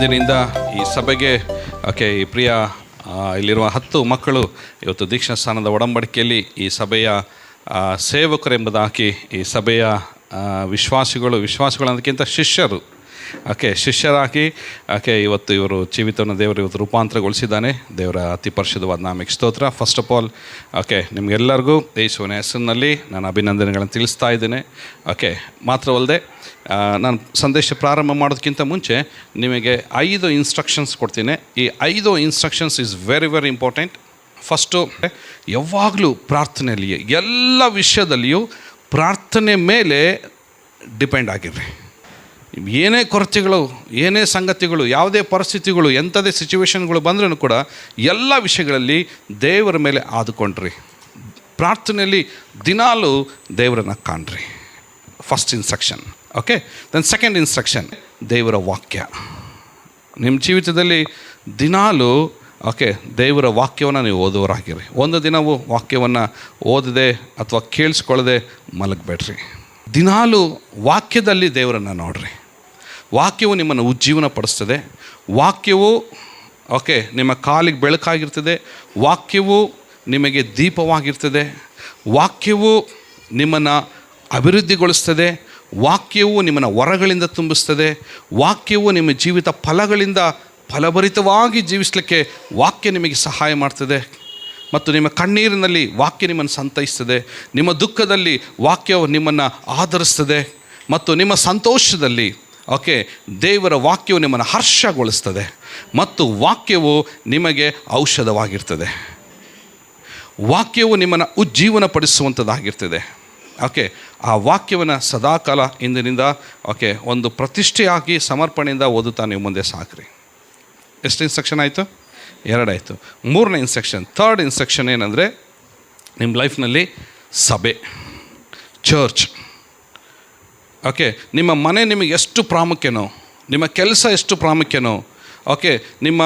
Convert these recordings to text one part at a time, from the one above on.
ಇಂದಿನಿಂದ ಈ ಸಭೆಗೆ, ಓಕೆ, ಈ ಪ್ರಿಯ ಇಲ್ಲಿರುವ ಹತ್ತು ಮಕ್ಕಳು ಇವತ್ತು ದೀಕ್ಷಾ ಸ್ಥಾನದ ಒಡಂಬಡಿಕೆಯಲ್ಲಿ ಈ ಸಭೆಯ ಸೇವಕರೆಂಬುದಾಕಿ ಈ ಸಭೆಯ ವಿಶ್ವಾಸಿಗಳು ವಿಶ್ವಾಸಿಗಳು ಅನ್ನೋದಕ್ಕಿಂತ ಶಿಷ್ಯರು ಓಕೆ, ಶಿಷ್ಯರಾಗಿ ಆಕೆ ಇವತ್ತು ಇವರು ಜೀವಿತವನ್ನು ದೇವರು ಇವತ್ತು ರೂಪಾಂತರಗೊಳಿಸಿದ್ದಾನೆ. ದೇವರ ಅತಿ ಪರಿಶುದ್ಧವಾದ ನಾಮಿಕ್ ಸ್ತೋತ್ರ. ಫಸ್ಟ್ ಆಫ್ ಆಲ್ ಓಕೆ, ನಿಮಗೆಲ್ಲರಿಗೂ ಯೇಸುವಿನ ಹೆಸರಿನಲ್ಲಿ ನಾನು ಅಭಿನಂದನೆಗಳನ್ನು ತಿಳಿಸ್ತಾ ಇದ್ದೇನೆ. ಓಕೆ, ಮಾತ್ರವಲ್ಲದೆ ನಾನು ಸಂದೇಶ ಪ್ರಾರಂಭ ಮಾಡೋದಕ್ಕಿಂತ ಮುಂಚೆ ನಿಮಗೆ ಐದು ಇನ್ಸ್ಟ್ರಕ್ಷನ್ಸ್ ಕೊಡ್ತೀನಿ. ಈ ಐದು instructions is very very important first ಯಾವಾಗಲೂ ಪ್ರಾರ್ಥನೆಯಲ್ಲಿ ಎಲ್ಲ ವಿಷಯದಲ್ಲಿಯೂ ಪ್ರಾರ್ಥನೆ ಮೇಲೆ ಡಿಪೆಂಡ್ ಆಗಿರ್ರಿ. ಏನೇ ಕೊರತೆಗಳು, ಏನೇ ಸಂಗತಿಗಳು, ಯಾವುದೇ ಪರಿಸ್ಥಿತಿಗಳು, ಎಂಥದೇ ಸಿಚುವೇಶನ್ಗಳು ಬಂದ್ರೂ ಕೂಡ ಎಲ್ಲ ವಿಷಯಗಳಲ್ಲಿ ದೇವರ ಮೇಲೆ ಆದುಕೊಂಡ್ರಿ. ಪ್ರಾರ್ಥನೆಯಲ್ಲಿ ದಿನಾಲೂ ದೇವರನ್ನು ಕಾಣ್ರಿ. First instruction okay then second instruction ದೇವರ ವಾಕ್ಯ. ನಿಮ್ಮ ಜೀವಿತದಲ್ಲಿ ದಿನಾಲೂ ಓಕೆ ದೇವರ ವಾಕ್ಯವನ್ನು ನೀವು ಓದುವರಾಗಿರಿ. ಒಂದು ದಿನವೂ ವಾಕ್ಯವನ್ನು ಓದದೆ ಅಥವಾ ಕೇಳಿಸ್ಕೊಳ್ಳದೆ ಮಲಗಬೇಡ್ರಿ. ದಿನಾಲೂ ವಾಕ್ಯದಲ್ಲಿ ದೇವರನ್ನು ನೋಡ್ರಿ. ವಾಕ್ಯವು ನಿಮ್ಮನ್ನು ಉಜ್ಜೀವನ ಪಡಿಸ್ತದೆ ವಾಕ್ಯವು, ಓಕೆ, ನಿಮ್ಮ ಕಾಲಿಗೆ ಬೆಳಕಾಗಿರ್ತದೆ. ವಾಕ್ಯವು ನಿಮಗೆ ದೀಪವಾಗಿರ್ತದೆ. ವಾಕ್ಯವು ನಿಮ್ಮನ್ನು ಅಭಿವೃದ್ಧಿಗೊಳಿಸ್ತದೆ. ವಾಕ್ಯವು ನಿಮ್ಮನ್ನು ವರಗಳಿಂದ ತುಂಬಿಸ್ತದೆ. ವಾಕ್ಯವು ನಿಮ್ಮ ಜೀವಿತ ಫಲಗಳಿಂದ ಫಲಭರಿತವಾಗಿ ಜೀವಿಸಲಿಕ್ಕೆ ವಾಕ್ಯ ನಿಮಗೆ ಸಹಾಯ ಮಾಡ್ತದೆ. ಮತ್ತು ನಿಮ್ಮ ಕಣ್ಣೀರಿನಲ್ಲಿ ವಾಕ್ಯ ನಿಮ್ಮನ್ನು ಸಂತೈಸ್ತದೆ. ನಿಮ್ಮ ದುಃಖದಲ್ಲಿ ವಾಕ್ಯವು ನಿಮ್ಮನ್ನು ಆಧರಿಸ್ತದೆ. ಮತ್ತು ನಿಮ್ಮ ಸಂತೋಷದಲ್ಲಿ ಓಕೆ, ದೇವರ ವಾಕ್ಯವು ನಿಮ್ಮನ್ನು ಹರ್ಷಗೊಳಿಸ್ತದೆ ಮತ್ತು ವಾಕ್ಯವು ನಿಮಗೆ ಔಷಧವಾಗಿರ್ತದೆ. ವಾಕ್ಯವು ನಿಮ್ಮನ್ನು ಉಜ್ಜೀವನಪಡಿಸುವಂಥದ್ದಾಗಿರ್ತದೆ. ಓಕೆ, ಆ ವಾಕ್ಯವನ್ನು ಸದಾಕಾಲ ಇಂದಿನಿಂದ, ಓಕೆ, ಒಂದು ಪ್ರತಿಷ್ಠೆಯಾಗಿ ಸಮರ್ಪಣೆಯಿಂದ ಓದುತ್ತಾ ನೀವು ಮುಂದೆ ಸಾಕ್ರಿ. ಎಷ್ಟು ಇನ್ಸ್ಟ್ರಕ್ಷನ್ ಆಯಿತು? ಎರಡಾಯಿತು. ಮೂರನೇ ಇನ್ಸ್ಟ್ರಕ್ಷನ್ ಥರ್ಡ್ ಇನ್ಸ್ಟ್ರಕ್ಷನ್ ಏನಂದರೆ, ನಿಮ್ಮ ಲೈಫ್ನಲ್ಲಿ ಸಭೆ ಚರ್ಚ್ ಓಕೆ ನಿಮ್ಮ ಮನೆ ನಿಮಗೆ ಎಷ್ಟು ಪ್ರಾಮುಖ್ಯನೋ, ನಿಮ್ಮ ಕೆಲಸ ಎಷ್ಟು ಪ್ರಾಮುಖ್ಯನೋ ಓಕೆ ನಿಮ್ಮ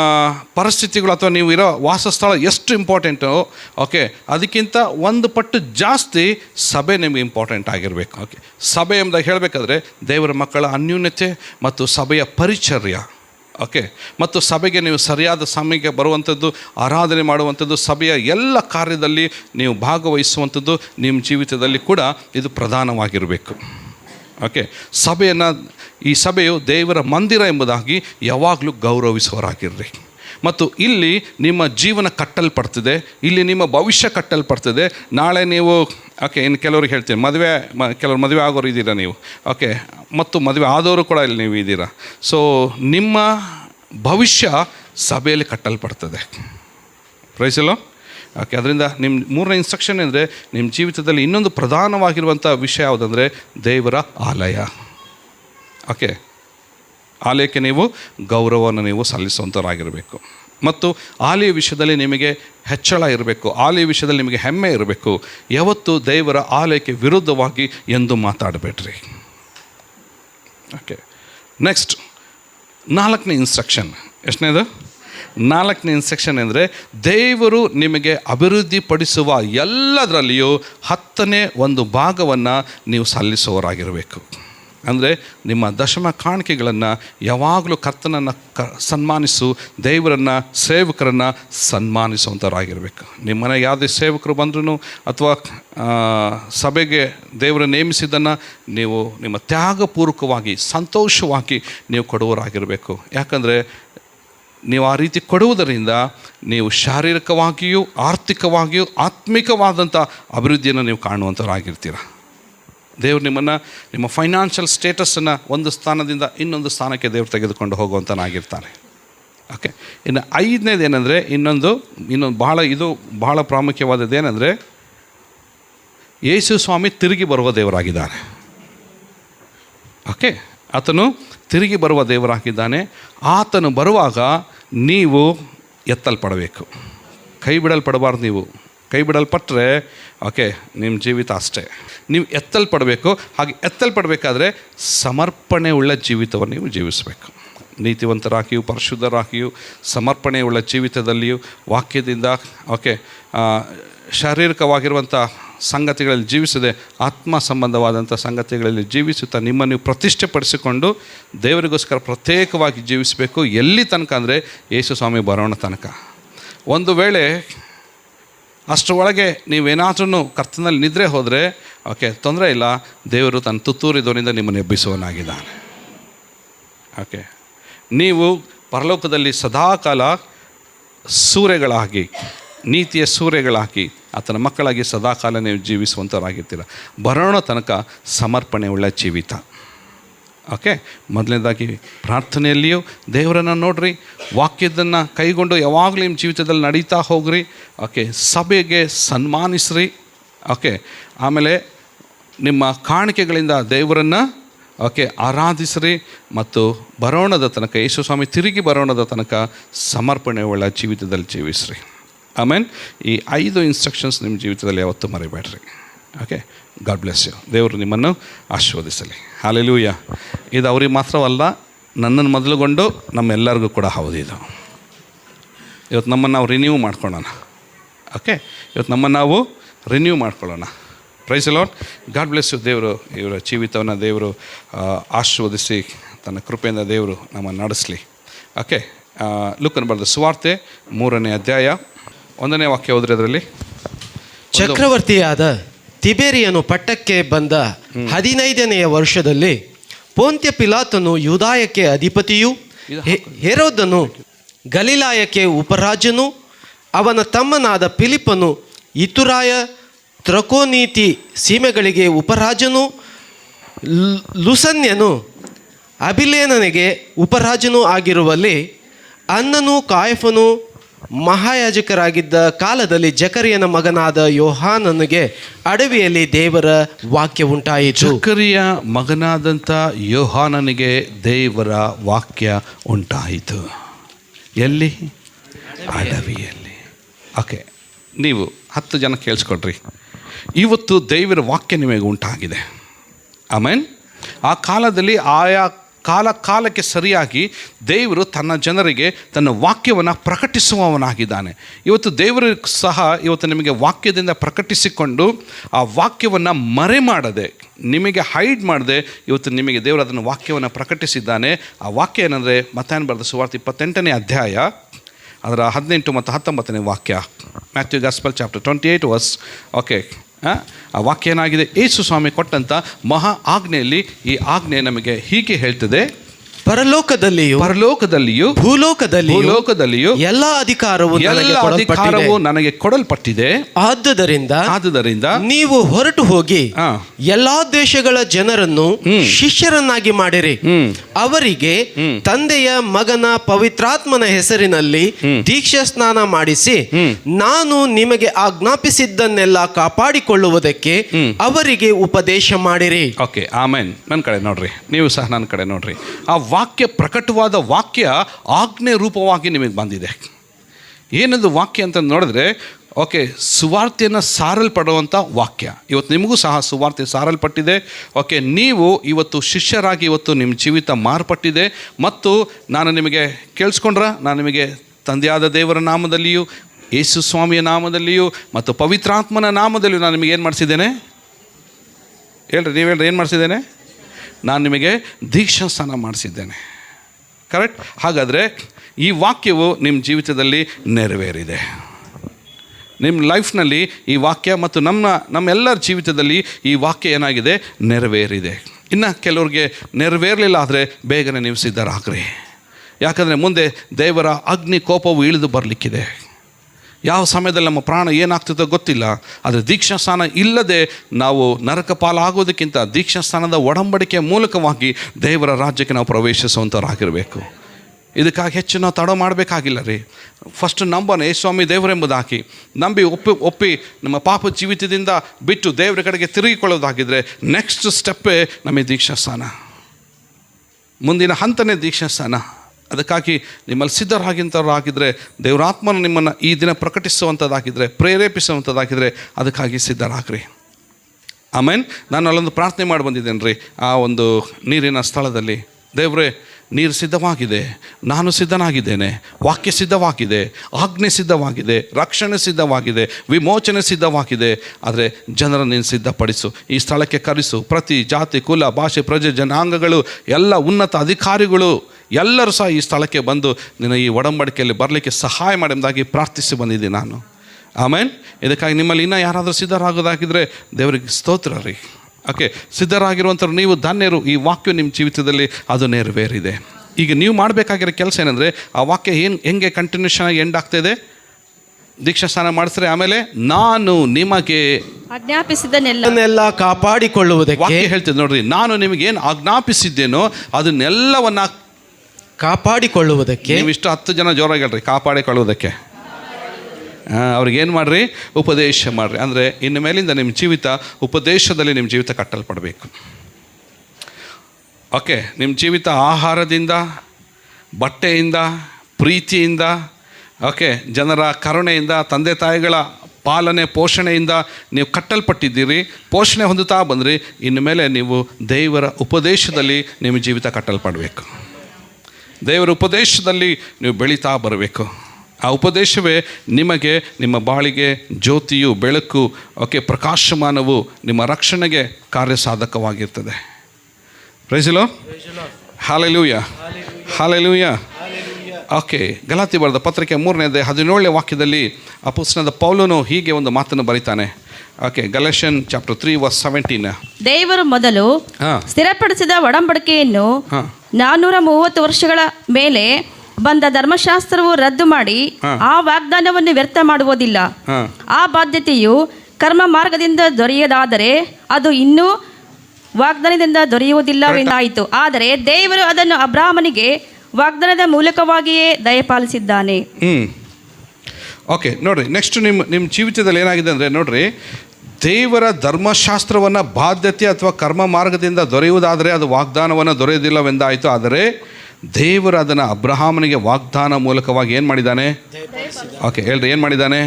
ಪರಿಸ್ಥಿತಿಗಳು ಅಥವಾ ನೀವು ಇರೋ ವಾಸಸ್ಥಳ ಎಷ್ಟು ಇಂಪಾರ್ಟೆಂಟೋ ಓಕೆ ಅದಕ್ಕಿಂತ ಒಂದು ಪಟ್ಟು ಜಾಸ್ತಿ ಸಭೆ ನಿಮಗೆ ಇಂಪಾರ್ಟೆಂಟ್ ಆಗಿರಬೇಕು ಓಕೆ ಸಭೆ ಎಂಬುದಾಗಿ ಹೇಳಬೇಕಾದ್ರೆ ದೇವರ ಮಕ್ಕಳ ಅನ್ಯೂನ್ಯತೆ ಮತ್ತು ಸಭೆಯ ಪರಿಚರ್ಯ ಓಕೆ ಮತ್ತು ಸಭೆಗೆ ನೀವು ಸರಿಯಾದ ಸಮಯಕ್ಕೆ ಬರುವಂಥದ್ದು, ಆರಾಧನೆ ಮಾಡುವಂಥದ್ದು, ಸಭೆಯ ಎಲ್ಲ ಕಾರ್ಯದಲ್ಲಿ ನೀವು ಭಾಗವಹಿಸುವಂಥದ್ದು ನಿಮ್ಮ ಜೀವಿತದಲ್ಲಿ ಕೂಡ ಇದು ಪ್ರಧಾನವಾಗಿರಬೇಕು. ಓಕೆ, ಸಭೆಯನ್ನು, ಈ ಸಭೆಯು ದೇವರ ಮಂದಿರ ಎಂಬುದಾಗಿ ಯಾವಾಗಲೂ ಗೌರವಿಸುವರಾಗಿರ್ರಿ ಮತ್ತು ಇಲ್ಲಿ ನಿಮ್ಮ ಜೀವನ ಕಟ್ಟಲ್ಪಡ್ತಿದೆ, ಇಲ್ಲಿ ನಿಮ್ಮ ಭವಿಷ್ಯ ಕಟ್ಟಲ್ಪಡ್ತಿದೆ. ನಾಳೆ ನೀವು, ಓಕೆ, ಇನ್ನು ಕೆಲವ್ರಿಗೆ ಹೇಳ್ತೀನಿ, ಮದುವೆ, ಮ, ಕೆಲವ್ರು ಮದುವೆ ಆಗೋರು ಇದ್ದೀರಾ ನೀವು? ಓಕೆ, ಮತ್ತು ಮದುವೆ ಆದವರು ಕೂಡ ಇಲ್ಲಿ ನೀವು ಇದ್ದೀರಾ? ಸೊ ನಿಮ್ಮ ಭವಿಷ್ಯ ಸಭೆಯಲ್ಲಿ ಕಟ್ಟಲ್ಪಡ್ತದೆ. ಪ್ರೈಸಲ್ಲೋ ಓಕೆ, ಅದರಿಂದ ನಿಮ್ಮ ಮೂರನೇ ಇನ್ಸ್ಟ್ರಕ್ಷನ್ ಅಂದರೆ ನಿಮ್ಮ ಜೀವಿತದಲ್ಲಿ ಇನ್ನೊಂದು ಪ್ರಧಾನವಾಗಿರುವಂಥ ವಿಷಯ ಯಾವುದಂದರೆ, ದೇವರ ಆಲಯ. ಓಕೆ, ಆಲಯಕ್ಕೆ ನೀವು ಗೌರವವನ್ನು ನೀವು ಸಲ್ಲಿಸುವಂಥವರಾಗಿರಬೇಕು ಮತ್ತು ಆಲಯ ವಿಷಯದಲ್ಲಿ ನಿಮಗೆ ಹೆಚ್ಚಳ ಇರಬೇಕು, ಆಲಯ ವಿಷಯದಲ್ಲಿ ನಿಮಗೆ ಹೆಮ್ಮೆ ಇರಬೇಕು. ಯಾವತ್ತು ದೇವರ ಆಲಯಕ್ಕೆ ವಿರುದ್ಧವಾಗಿ ಎಂದು ಮಾತಾಡಬೇಡ್ರಿ. ಓಕೆ ನೆಕ್ಸ್ಟ್ ನಾಲ್ಕನೇ ಇನ್ಸ್ಟ್ರಕ್ಷನ್ ಎಷ್ಟನೇದು? ನಾಲ್ಕನೇ ಇನ್ಸ್ಟ್ರಕ್ಷನ್ ಅಂದರೆ ದೇವರು ನಿಮಗೆ ಅಭಿವೃದ್ಧಿಪಡಿಸುವ ಎಲ್ಲದರಲ್ಲಿಯೂ ಹತ್ತನೇ ಒಂದು ಭಾಗವನ್ನು ನೀವು ಸಲ್ಲಿಸುವವರಾಗಿರಬೇಕು. ಅಂದರೆ, ನಿಮ್ಮ ದಶಮ ಕಾಣಿಕೆಗಳನ್ನು ಯಾವಾಗಲೂ ಕರ್ತನನ್ನು ಕ, ಸನ್ಮಾನಿಸು, ದೇವರನ್ನು, ಸೇವಕರನ್ನು ಸನ್ಮಾನಿಸುವಂಥವರಾಗಿರಬೇಕು ನಿಮ್ಮ ಮನೆಗೆ ಯಾವುದೇ ಸೇವಕರು ಬಂದ್ರೂ ಅಥವಾ ಸಭೆಗೆ ದೇವರು ನೇಮಿಸಿದ್ದನ್ನು ನೀವು ನಿಮ್ಮ ತ್ಯಾಗಪೂರ್ವಕವಾಗಿ, ಸಂತೋಷವಾಗಿ ನೀವು ಕೊಡುವರಾಗಿರಬೇಕು ಯಾಕಂದರೆ ನೀವು ಆ ರೀತಿ ಕೊಡುವುದರಿಂದ ನೀವು ಶಾರೀರಿಕವಾಗಿಯೂ ಆರ್ಥಿಕವಾಗಿಯೂ ಆತ್ಮಿಕವಾದಂಥ ಅಭಿವೃದ್ಧಿಯನ್ನು ನೀವು ಕಾಣುವಂಥವರಾಗಿರ್ತೀರ. ದೇವರು ನಿಮ್ಮನ್ನು, ನಿಮ್ಮ ಫೈನಾನ್ಷಿಯಲ್ ಸ್ಟೇಟಸನ್ನು ಒಂದು ಸ್ಥಾನದಿಂದ ಇನ್ನೊಂದು ಸ್ಥಾನಕ್ಕೆ ದೇವರು ತೆಗೆದುಕೊಂಡು ಹೋಗುವಂತನಾಗಿರ್ತಾನೆ. ಓಕೆ? ಇನ್ನು ಐದನೇದು ಏನಂದರೆ, ಇನ್ನೊಂದು ಇನ್ನೊಂದು ಬಹಳ, ಇದು ಬಹಳ ಪ್ರಾಮುಖ್ಯವಾದದ್ದು ಏನಂದರೆ, ಯೇಸು ಸ್ವಾಮಿ ತಿರುಗಿ ಬರುವ ದೇವರಾಗಿದ್ದಾನೆ ಓಕೆ? ಆತನು ತಿರುಗಿ ಬರುವ ದೇವರಾಗಿದ್ದಾನೆ. ಆತನು ಬರುವಾಗ ನೀವು ಎತ್ತಲ್ಪಡಬೇಕು. ಕೈ ಬಿಡಲ್ಪಡಬಾರ್ದು ನೀವು. ಕೈ ಬಿಡಲ್ಪಟ್ಟರೆ ಓಕೆ ನಿಮ್ಮ ಜೀವಿತ ಅಷ್ಟೇ. ನೀವು ಎತ್ತಲ್ಪಡಬೇಕು. ಹಾಗೆ ಎತ್ತಲ್ಪಡಬೇಕಾದ್ರೆ ಸಮರ್ಪಣೆ ಉಳ್ಳ ಜೀವಿತವನ್ನು ನೀವು ಜೀವಿಸಬೇಕು. ನೀತಿವಂತರಾಗಿಯೂ, ಪರಿಶುದ್ಧರಾಗಿಯೂ ಸಮರ್ಪಣೆಯುಳ್ಳ ಜೀವಿತದಲ್ಲಿಯೂ, ವಾಕ್ಯದಿಂದ, ಓಕೆ ಶಾರೀರಿಕವಾಗಿರುವಂಥ ಸಂಗತಿಗಳಲ್ಲಿ ಜೀವಿಸದೆ ಆತ್ಮ ಸಂಬಂಧವಾದಂಥ ಸಂಗತಿಗಳಲ್ಲಿ ಜೀವಿಸುತ್ತಾ ನಿಮ್ಮನ್ನು ನೀವು ಪ್ರತಿಷ್ಠೆಪಡಿಸಿಕೊಂಡು ದೇವರಿಗೋಸ್ಕರ ಪ್ರತ್ಯೇಕವಾಗಿ ಜೀವಿಸಬೇಕು. ಎಲ್ಲಿ ತನಕ ಅಂದರೆ ಯೇಸು ಸ್ವಾಮಿ ಬರೋಣ ತನಕ. ಒಂದು ವೇಳೆ ಅಷ್ಟರೊಳಗೆ ನೀವೇನಾದ್ರೂ ಕರ್ತನಲ್ಲಿ ನಿದ್ರೆ ಹೋದರೆ ಓಕೆ, ತೊಂದರೆ ಇಲ್ಲ. ದೇವರು ತನ್ನ ತುತ್ತೂರಿದವನಿಂದ ನಿಮ್ಮನ್ನು ಎಬ್ಬಿಸುವನಾಗಿದ್ದಾನೆ ಓಕೆ, ನೀವು ಪರಲೋಕದಲ್ಲಿ ಸದಾಕಾಲ ಸೂರ್ಯಗಳಾಗಿ ನೀತಿಯ ಸೂರ್ಯಗಳಾಗಿ ಆತನ ಮಕ್ಕಳಾಗಿ ಸದಾಕಾಲ ನೀವು ಜೀವಿಸುವಂಥವರಾಗಿರ್ತೀರ ಬರೋಣ ತನಕ ಸಮರ್ಪಣೆ ಉಳ್ಳ ಜೀವಿತ. ಓಕೆ? ಮೊದಲನೇದಾಗಿ ಪ್ರಾರ್ಥನೆಯಲ್ಲಿಯೂ ದೇವರನ್ನು ನೋಡ್ರಿ, ವಾಕ್ಯದನ್ನು ಕೈಗೊಂಡು ಯಾವಾಗಲೂ ನಿಮ್ಮ ಜೀವಿತದಲ್ಲಿ ನಡೀತಾ ಹೋಗ್ರಿ. ಓಕೆ? ಸಭೆಗೆ ಸನ್ಮಾನಿಸ್ರಿ. ಓಕೆ? ಆಮೇಲೆ ನಿಮ್ಮ ಕಾಣಿಕೆಗಳಿಂದ ದೇವರನ್ನು, ಓಕೆ, ಆರಾಧಿಸ್ರಿ ಮತ್ತು ಬರೋಣದ ತನಕ, ಯೇಸು ಸ್ವಾಮಿ ತಿರುಗಿ ಬರೋಣದ ತನಕ ಸಮರ್ಪಣೆ ಒಳ್ಳೆ ಜೀವಿತದಲ್ಲಿ ಜೀವಿಸ್ರಿ. ಆಮೇಲೆ ಈ ಐದು ಇನ್ಸ್ಟ್ರಕ್ಷನ್ಸ್ ನಿಮ್ಮ ಜೀವಿತದಲ್ಲಿ ಯಾವತ್ತೂ ಮರಿಬೇಡ್ರಿ. ಓಕೆ ಗಾಡ್ ಬ್ಲೆಸ್ ಯು ದೇವರು ನಿಮ್ಮನ್ನು ಆಶೀರ್ವದಿಸಲಿ. ಹಾಲೆಲೂಯ ಇದು ಅವ್ರಿಗೆ ಮಾತ್ರವಲ್ಲ, ನನ್ನನ್ನು ಮೊದಲುಗೊಂಡು ನಮ್ಮೆಲ್ಲರಿಗೂ ಕೂಡ ಹೌದು ಇದು. ಇವತ್ತು ನಮ್ಮನ್ನು ನಾವು ರಿನ್ಯೂ ಮಾಡ್ಕೊಳ್ಳೋಣ. ಓಕೆ ಇವತ್ತು ನಮ್ಮನ್ನು ನಾವು ರಿನ್ಯೂ ಮಾಡ್ಕೊಳ್ಳೋಣ. Praise Lord God bless you ದೇವರು ಇವರ ಜೀವಿತವನ್ನು ದೇವರು ಆಶೀರ್ವದಿಸಿ, ತನ್ನ ಕೃಪೆಯಿಂದ ದೇವರು ನಮ್ಮನ್ನು ನಡೆಸಲಿ. ಓಕೆ ಲುಕ್ಕನ್ನು ಬರೆದ, ಸುವಾರ್ತೆ ಮೂರನೇ ಅಧ್ಯಾಯ. ಒಂದನೇ ವಾಕ್ಯ ಹೋದ್ರೆ ಅದರಲ್ಲಿ. ಚಕ್ರವರ್ತಿಯಾದ ತಿಬೇರಿಯನು ಪಟ್ಟಕ್ಕೆ ಬಂದ ಹದಿನೈದನೆಯ ವರ್ಷದಲ್ಲಿ ಪೋಂತ್ಯ ಪಿಲಾತನು ಯುದಾಯಕ್ಕೆ ಅಧಿಪತಿಯು ಹೆರೋದನು ಗಲಿಲಾಯಕ್ಕೆ ಉಪರಾಜನು ಅವನ ತಮ್ಮನಾದ ಪಿಲಿಪನು ಇತುರಾಯ ತ್ರಕೋನೀತಿ ಸೀಮೆಗಳಿಗೆ ಉಪರಾಜನು ಲುಸನ್ಯನು ಅಭಿಲೇನನಿಗೆ ಉಪರಾಜನೂ ಆಗಿರುವಲ್ಲಿ ಅನ್ನನು ಕಾಯಫನು ಮಹಾಯಾಜಕರಾಗಿದ್ದ ಕಾಲದಲ್ಲಿ ಜಕರಿಯನ ಮಗನಾದ ಯೋಹಾನನಿಗೆ ಅಡವಿಯಲ್ಲಿ ದೇವರ ವಾಕ್ಯ ಉಂಟಾಯಿತು. ಜಕರಿಯ ಮಗನಾದಂಥ ಯೋಹಾನನಿಗೆ ದೇವರ ವಾಕ್ಯ ಉಂಟಾಯಿತು. ಎಲ್ಲಿ? ಅಡವಿಯಲ್ಲಿ. ಓಕೆ, ನೀವು ಹತ್ತು ಜನ ಕೇಳಿಸ್ಕೊಡ್ರಿ ಇವತ್ತು ದೇವರ ವಾಕ್ಯ ನಿಮಗೆ ಉಂಟಾಗಿದೆ. ಆಮೇನ್. ಆ ಕಾಲದಲ್ಲಿ ಆಯಾ ಕಾಲ ಕಾಲಕ್ಕೆ ಸರಿಯಾಗಿ ದೇವರು ತನ್ನ ಜನರಿಗೆ ತನ್ನ ವಾಕ್ಯವನ್ನು ಪ್ರಕಟಿಸುವವನಾಗಿದ್ದಾನೆ. ಇವತ್ತು ದೇವರು ಸಹ ಇವತ್ತು ನಿಮಗೆ ವಾಕ್ಯದಿಂದ ಪ್ರಕಟಿಸಿಕೊಂಡು ಆ ವಾಕ್ಯವನ್ನು ಮರೆ ಮಾಡದೆ, ನಿಮಗೆ ಹೈಡ್ ಮಾಡದೆ ಇವತ್ತು ನಿಮಗೆ ದೇವರು ಅದನ್ನು ವಾಕ್ಯವನ್ನು ಪ್ರಕಟಿಸಿದ್ದಾನೆ. ಆ ವಾಕ್ಯ ಏನಂದರೆ ಮತ್ತಾಯನ ಬರೆದ ಸುವಾರ್ತೆ ಇಪ್ಪತ್ತೆಂಟನೇ ಅಧ್ಯಾಯ, ಅದರ ಹದಿನೆಂಟು ಮತ್ತು ಹತ್ತೊಂಬತ್ತನೇ ವಾಕ್ಯ. Matthew gospel chapter twenty eight verse. Okay. ಆ ವಾಕ್ಯ ಏನಾಗಿದೆ? ಯೇಸು ಸ್ವಾಮಿ ಕೊಟ್ಟಂಥ ಮಹಾ ಆಜ್ಞೆಯಲ್ಲಿ ಈ ಆಜ್ಞೆ ನಮಗೆ ಹೀಗೆ ಹೇಳ್ತದೆ. ಪರಲೋಕದಲ್ಲಿಯೂ ಪರಲೋಕದಲ್ಲಿಯೂ ಭೂಲೋಕದಲ್ಲಿ ಭೂಲೋಕದಲ್ಲಿಯೂ ಎಲ್ಲಾ ಅಧಿಕಾರವು ನನಗೆ ಎಲ್ಲ ಕೊಡಲ್ಪಟ್ಟಿದೆ. ಅಧಿಕಾರವು ನನಗೆ ಕೊಡಲ್ಪಟ್ಟಿದೆ. ಆದುದರಿಂದ ಆದುದರಿಂದ ನೀವು ಹೊರಟು ಹೋಗಿ. ಎಲ್ಲಾ ದೇಶಗಳ ಜನರನ್ನು ಶಿಷ್ಯರನ್ನಾಗಿ ಮಾಡಿರಿ. ಅವರಿಗೆ ತಂದೆಯ ಮಗನ ಪವಿತ್ರಾತ್ಮನ ಹೆಸರಿನಲ್ಲಿ ದೀಕ್ಷಾ ಸ್ನಾನ ಮಾಡಿಸಿ ನಾನು ನಿಮಗೆ ಆಜ್ಞಾಪಿಸಿದ್ದನ್ನೆಲ್ಲ ಕಾಪಾಡಿಕೊಳ್ಳುವುದಕ್ಕೆ ಅವರಿಗೆ ಉಪದೇಶ ಮಾಡಿರಿ. Okay amen. ನನ್ನ ಕಡೆ ನೋಡ್ರಿ. ನೀವು ಸಹ ನನ್ನ ಕಡೆ ನೋಡ್ರಿ. ಆ ವಾಕ್ಯ ಪ್ರಕಟವಾದ ವಾಕ್ಯ ಆಜ್ಞೆ ರೂಪವಾಗಿ ನಿಮಗೆ ಬಂದಿದೆ. ಏನದು ವಾಕ್ಯ ಅಂತ ನೋಡಿದ್ರೆ, ಓಕೆ, ಸುವಾರ್ತೆಯನ್ನು ಸಾರಲ್ಪಡುವಂಥ ವಾಕ್ಯ. ಇವತ್ತು ನಿಮಗೂ ಸಹ ಸುವಾರ್ತೆ ಸಾರಲ್ಪಟ್ಟಿದೆ. ಓಕೆ, ನೀವು ಇವತ್ತು ಶಿಷ್ಯರಾಗಿ ಇವತ್ತು ನಿಮ್ಮ ಜೀವಿತ ಮಾರ್ಪಟ್ಟಿದೆ. ಮತ್ತು ನಾನು ನಿಮಗೆ ಕೇಳಿಸ್ಕೊಂಡ್ರ, ನಾನು ನಿಮಗೆ ತಂದೆಯಾದ ದೇವರ ನಾಮದಲ್ಲಿಯೂ, ಯೇಸು ಸ್ವಾಮಿಯ ನಾಮದಲ್ಲಿಯೂ, ಮತ್ತು ಪವಿತ್ರಾತ್ಮನ ನಾಮದಲ್ಲಿಯೂ ನಾನು ನಿಮಗೆ ಏನು ಮಾಡಿಸಿದ್ದೇನೆ? ಹೇಳ್ರಿ, ನೀವು ಹೇಳ್ರಿ, ಏನು ಮಾಡಿಸಿದ್ದೇನೆ? ನಾನು ನಿಮಗೆ ದೀಕ್ಷಾ ಸ್ನಾನ ಮಾಡಿಸಿದ್ದೇನೆ. ಕರೆಕ್ಟ್ ಹಾಗಾದರೆ ಈ ವಾಕ್ಯವು ನಿಮ್ಮ ಜೀವಿತದಲ್ಲಿ ನೆರವೇರಿದೆ. ನಿಮ್ಮ ಲೈಫ್ನಲ್ಲಿ ಈ ವಾಕ್ಯ ಮತ್ತು ನಮ್ಮ, ನಮ್ಮೆಲ್ಲರ ಜೀವಿತದಲ್ಲಿ ಈ ವಾಕ್ಯ ಏನಾಗಿದೆ? ನೆರವೇರಿದೆ. ಇನ್ನು ಕೆಲವ್ರಿಗೆ ನೆರವೇರಲಿಲ್ಲ ಆದರೆ ಬೇಗನೆ ನೀವು ಸಿದ್ಧರಾಗ್ರಿ. ಯಾಕಂದರೆ ಮುಂದೆ ದೇವರ ಅಗ್ನಿ ಕೋಪವು ಇಳಿದು ಬರಲಿಕ್ಕಿದೆ. ಯಾವ ಸಮಯದಲ್ಲಿ ನಮ್ಮ ಪ್ರಾಣ ಏನಾಗ್ತದೋ ಗೊತ್ತಿಲ್ಲ, ಆದರೆ ದೀಕ್ಷಾ ಸ್ನಾನ ಇಲ್ಲದೆ ನಾವು ನರಕ ಪಾಲಾಗೋದಕ್ಕಿಂತ ದೀಕ್ಷಾ ಸ್ನಾನದ ಒಡಂಬಡಿಕೆಯ ಮೂಲಕವಾಗಿ ದೇವರ ರಾಜ್ಯಕ್ಕೆ ನಾವು ಪ್ರವೇಶಿಸುವಂಥವರಾಗಿರಬೇಕು ಇದಕ್ಕಾಗಿ ಹೆಚ್ಚು ನಾವು ತಡ ಮಾಡಬೇಕಾಗಿಲ್ಲ ರೀ. ಫಸ್ಟ್ ನಂಬೋಣ ಏ ಸ್ವಾಮಿ ದೇವರೆಂಬುದು ಹಾಕಿ ನಂಬಿ ಒಪ್ಪಿ ಒಪ್ಪಿ ನಮ್ಮ ಪಾಪ ಜೀವಿತದಿಂದ ಬಿಟ್ಟು ದೇವರ ಕಡೆಗೆ ತಿರುಗಿಕೊಳ್ಳೋದಾಗಿದ್ದರೆ ನೆಕ್ಸ್ಟ್ ಸ್ಟೆಪ್ಪೇ ನಮಗೆ ದೀಕ್ಷಾ ಸ್ನಾನ. ಮುಂದಿನ ಹಂತನೇ ದೀಕ್ಷಾ ಸ್ನಾನ. ಅದಕ್ಕಾಗಿ ನಿಮ್ಮಲ್ಲಿ ಸಿದ್ಧರಾಗಿಂಥವ್ರಾಗಿದ್ದರೆ ದೇವರಾತ್ಮನ ನಿಮ್ಮನ್ನು ಈ ದಿನ ಪ್ರಕಟಿಸುವಂಥದ್ದಾಗಿದ್ದರೆ ಪ್ರೇರೇಪಿಸುವಂಥದ್ದಾಗಿದ್ದರೆ ಅದಕ್ಕಾಗಿ ಸಿದ್ಧರಾಗ್ರಿ. ಆಮೇಲೆ ನಾನು ಅಲ್ಲೊಂದು ಪ್ರಾರ್ಥನೆ ಮಾಡಿ ಬಂದಿದ್ದೇನೆ ರೀ ಆ ಒಂದು ನೀರಿನ ಸ್ಥಳದಲ್ಲಿ, ದೇವರೇ, ನೀರು ಸಿದ್ಧವಾಗಿದೆ, ನಾನು ಸಿದ್ಧನಾಗಿದ್ದೇನೆ, ವಾಕ್ಯ ಸಿದ್ಧವಾಗಿದೆ, ಆಜ್ಞೆ ಸಿದ್ಧವಾಗಿದೆ, ರಕ್ಷಣೆ ಸಿದ್ಧವಾಗಿದೆ, ವಿಮೋಚನೆ ಸಿದ್ಧವಾಗಿದೆ. ಆದರೆ ಜನರನ್ನು ನೀನು ಸಿದ್ಧಪಡಿಸು, ಈ ಸ್ಥಳಕ್ಕೆ ಕರೆಸು. ಪ್ರತಿ ಜಾತಿ, ಕುಲ, ಭಾಷೆ, ಪ್ರಜೆ, ಜನಾಂಗಗಳು, ಎಲ್ಲ ಉನ್ನತ ಅಧಿಕಾರಿಗಳು ಎಲ್ಲರೂ ಸಹ ಈ ಸ್ಥಳಕ್ಕೆ ಬಂದು ನಿನ್ನ ಈ ಒಡಂಬಡಿಕೆಯಲ್ಲಿ ಬರಲಿಕ್ಕೆ ಸಹಾಯ ಎಂಬುದಾಗಿ ಪ್ರಾರ್ಥಿಸಿ ಬಂದಿದ್ದೀನಿ ನಾನು. ಆಮೇಲೆ ಇದಕ್ಕಾಗಿ ನಿಮ್ಮಲ್ಲಿ ಇನ್ನೂ ಯಾರಾದರೂ ಸಿದ್ಧರಾಗೋದಾಗಿದ್ದರೆ ದೇವರಿಗೆ ಸ್ತೋತ್ರ ರೀ. ಓಕೆ ಸಿದ್ಧರಾಗಿರುವಂಥವ್ರು ನೀವು ಧನ್ಯರು. ಈ ವಾಕ್ಯ ನಿಮ್ಮ ಜೀವಿತದಲ್ಲಿ ಅದು ನೆರವೇರಿದೆ. ಈಗ ನೀವು ಮಾಡಬೇಕಾಗಿರೋ ಕೆಲಸ ಏನಂದರೆ ಆ ವಾಕ್ಯ ಏನು ಹೆಂಗೆ ಕಂಟಿನ್ಯೂಷನ್ ಆಗಿ ಎಂಡ್ ಆಗ್ತಾಯಿದೆ ದೀಕ್ಷಾ ಸ್ನಾನ ಮಾಡಿಸ್ರೆ. ಆಮೇಲೆ ನಾನು ನಿಮಗೆ ಆಜ್ಞಾಪಿಸಿದನ್ನೆಲ್ಲ ಅದನ್ನೆಲ್ಲ ಕಾಪಾಡಿಕೊಳ್ಳುವುದಕ್ಕೆ ವಾಕ್ಯ ಹೇಳ್ತಿದ್ದೆ ನೋಡ್ರಿ. ನಾನು ನಿಮಗೆ ಏನು ಆಜ್ಞಾಪಿಸಿದ್ದೇನೋ ಅದನ್ನೆಲ್ಲವನ್ನ ಕಾಪಾಡಿಕೊಳ್ಳುವುದಕ್ಕೆ ನೀವು ಇಷ್ಟು ಹತ್ತು ಜನ ಜೋರಾಗಿ ಹೇಳ್ರಿ, ಕಾಪಾಡಿಕೊಳ್ಳುವುದಕ್ಕೆ. ಅವ್ರಿಗೇನು ಮಾಡ್ರಿ? ಉಪದೇಶ ಮಾಡಿರಿ. ಅಂದರೆ ಇನ್ನು ಮೇಲಿಂದ ನಿಮ್ಮ ಜೀವಿತ ಉಪದೇಶದಲ್ಲಿ ನಿಮ್ಮ ಜೀವಿತ ಕಟ್ಟಲ್ಪಡಬೇಕು. ಓಕೆ ನಿಮ್ಮ ಜೀವಿತ ಆಹಾರದಿಂದ, ಬಟ್ಟೆಯಿಂದ, ಪ್ರೀತಿಯಿಂದ ಓಕೆ ಜನರ ಕರುಣೆಯಿಂದ, ತಂದೆ ತಾಯಿಗಳ ಪಾಲನೆ, ಪೋಷಣೆಯಿಂದ ನೀವು ಕಟ್ಟಲ್ಪಟ್ಟಿದ್ದೀರಿ, ಪೋಷಣೆ ಹೊಂದುತ್ತಾ ಬಂದ್ರಿ, ಇನ್ನು ಮೇಲೆ ನೀವು ದೇವರ ಉಪದೇಶದಲ್ಲಿ ನಿಮ್ಮ ಜೀವಿತ ಕಟ್ಟಲ್ಪಡಬೇಕು. ದೇವರ ಉಪದೇಶದಲ್ಲಿ ನೀವು ಬೆಳೀತಾ ಬರಬೇಕು. ಆ ಉಪದೇಶವೇ ನಿಮಗೆ ನಿಮ್ಮ ಬಾಳಿಗೆ ಜ್ಯೋತಿಯು ಬೆಳಕು ಓಕೆ ಪ್ರಕಾಶಮಾನವು ನಿಮ್ಮ ರಕ್ಷಣೆಗೆ ಕಾರ್ಯಸಾಧಕವಾಗಿರ್ತದೆ. ಪ್ರೈಸಲೋ ಹಾಲೆಲೂಯ ಹಾಲೆಲೂಯ ಓಕೆ ಗಲಾತಿ ಬರೆದ ಪತ್ರಿಕೆ ಮೂರನೇದೇ ಹದಿನೇಳನೇ ವಾಕ್ಯದಲ್ಲಿ ಅಪುಸ್ತನದ ಪೌಲನು ಹೀಗೆ ಒಂದು ಮಾತನ್ನು ಬರೀತಾನೆ. Okay Galatian chapter three verse seventeen ದೇವರು ಮೊದಲು ಸ್ಥಿರಪಡಿಸಿದ ಒಡಂಬಡಿಕೆಯನ್ನು ಹಾಂ. ನಾನ್ನೂರ ಮೂವತ್ತು ವರ್ಷಗಳ ಮೇಲೆ ಬಂದ ಧರ್ಮಶಾಸ್ತ್ರವು ರದ್ದು ಮಾಡಿ ಆ ವಾಗ್ದಾನವನ್ನು ವ್ಯರ್ಥ ಮಾಡುವುದಿಲ್ಲ. ಆ ಬಾಧ್ಯತೆಯು ಕರ್ಮ ಮಾರ್ಗದಿಂದ ದೊರೆಯದಾದರೆ ಅದು ಇನ್ನೂ ವಾಗ್ದಾನದಿಂದ ದೊರೆಯುವುದಿಲ್ಲ ಎಂದಾಯಿತು ಆದರೆ ದೇವರು ಅದನ್ನು ಅಬ್ರಾಹ್ಮನಿಗೆ ವಾಗ್ದಾನದ ಮೂಲಕವಾಗಿಯೇ ದಯಪಾಲಿಸಿದ್ದಾನೆ. ಓಕೆ ನೋಡ್ರಿ ನೆಕ್ಸ್ಟ್ ನಿಮ್ಮ ನಿಮ್ಮ ಜೀವಿತದಲ್ಲಿ ಏನಾಗಿದೆ ಅಂದರೆ ನೋಡಿರಿ ದೇವರ ಧರ್ಮಶಾಸ್ತ್ರವನ್ನು ಬಾಧ್ಯತೆ ಅಥವಾ ಕರ್ಮ ಮಾರ್ಗದಿಂದ ದೊರೆಯುವುದಾದರೆ ಅದು ವಾಗ್ದಾನವನ್ನು ದೊರೆಯುವುದಿಲ್ಲವೆಂದಾಯಿತು. ಆದರೆ ದೇವರು ಅದನ್ನು ಅಬ್ರಹಾಮನಿಗೆ ವಾಗ್ದಾನ ಮೂಲಕವಾಗಿ ಏನು ಮಾಡಿದ್ದಾನೆ? ಓಕೆ, ಹೇಳ್ರಿ, ಏನು ಮಾಡಿದ್ದಾನೆ?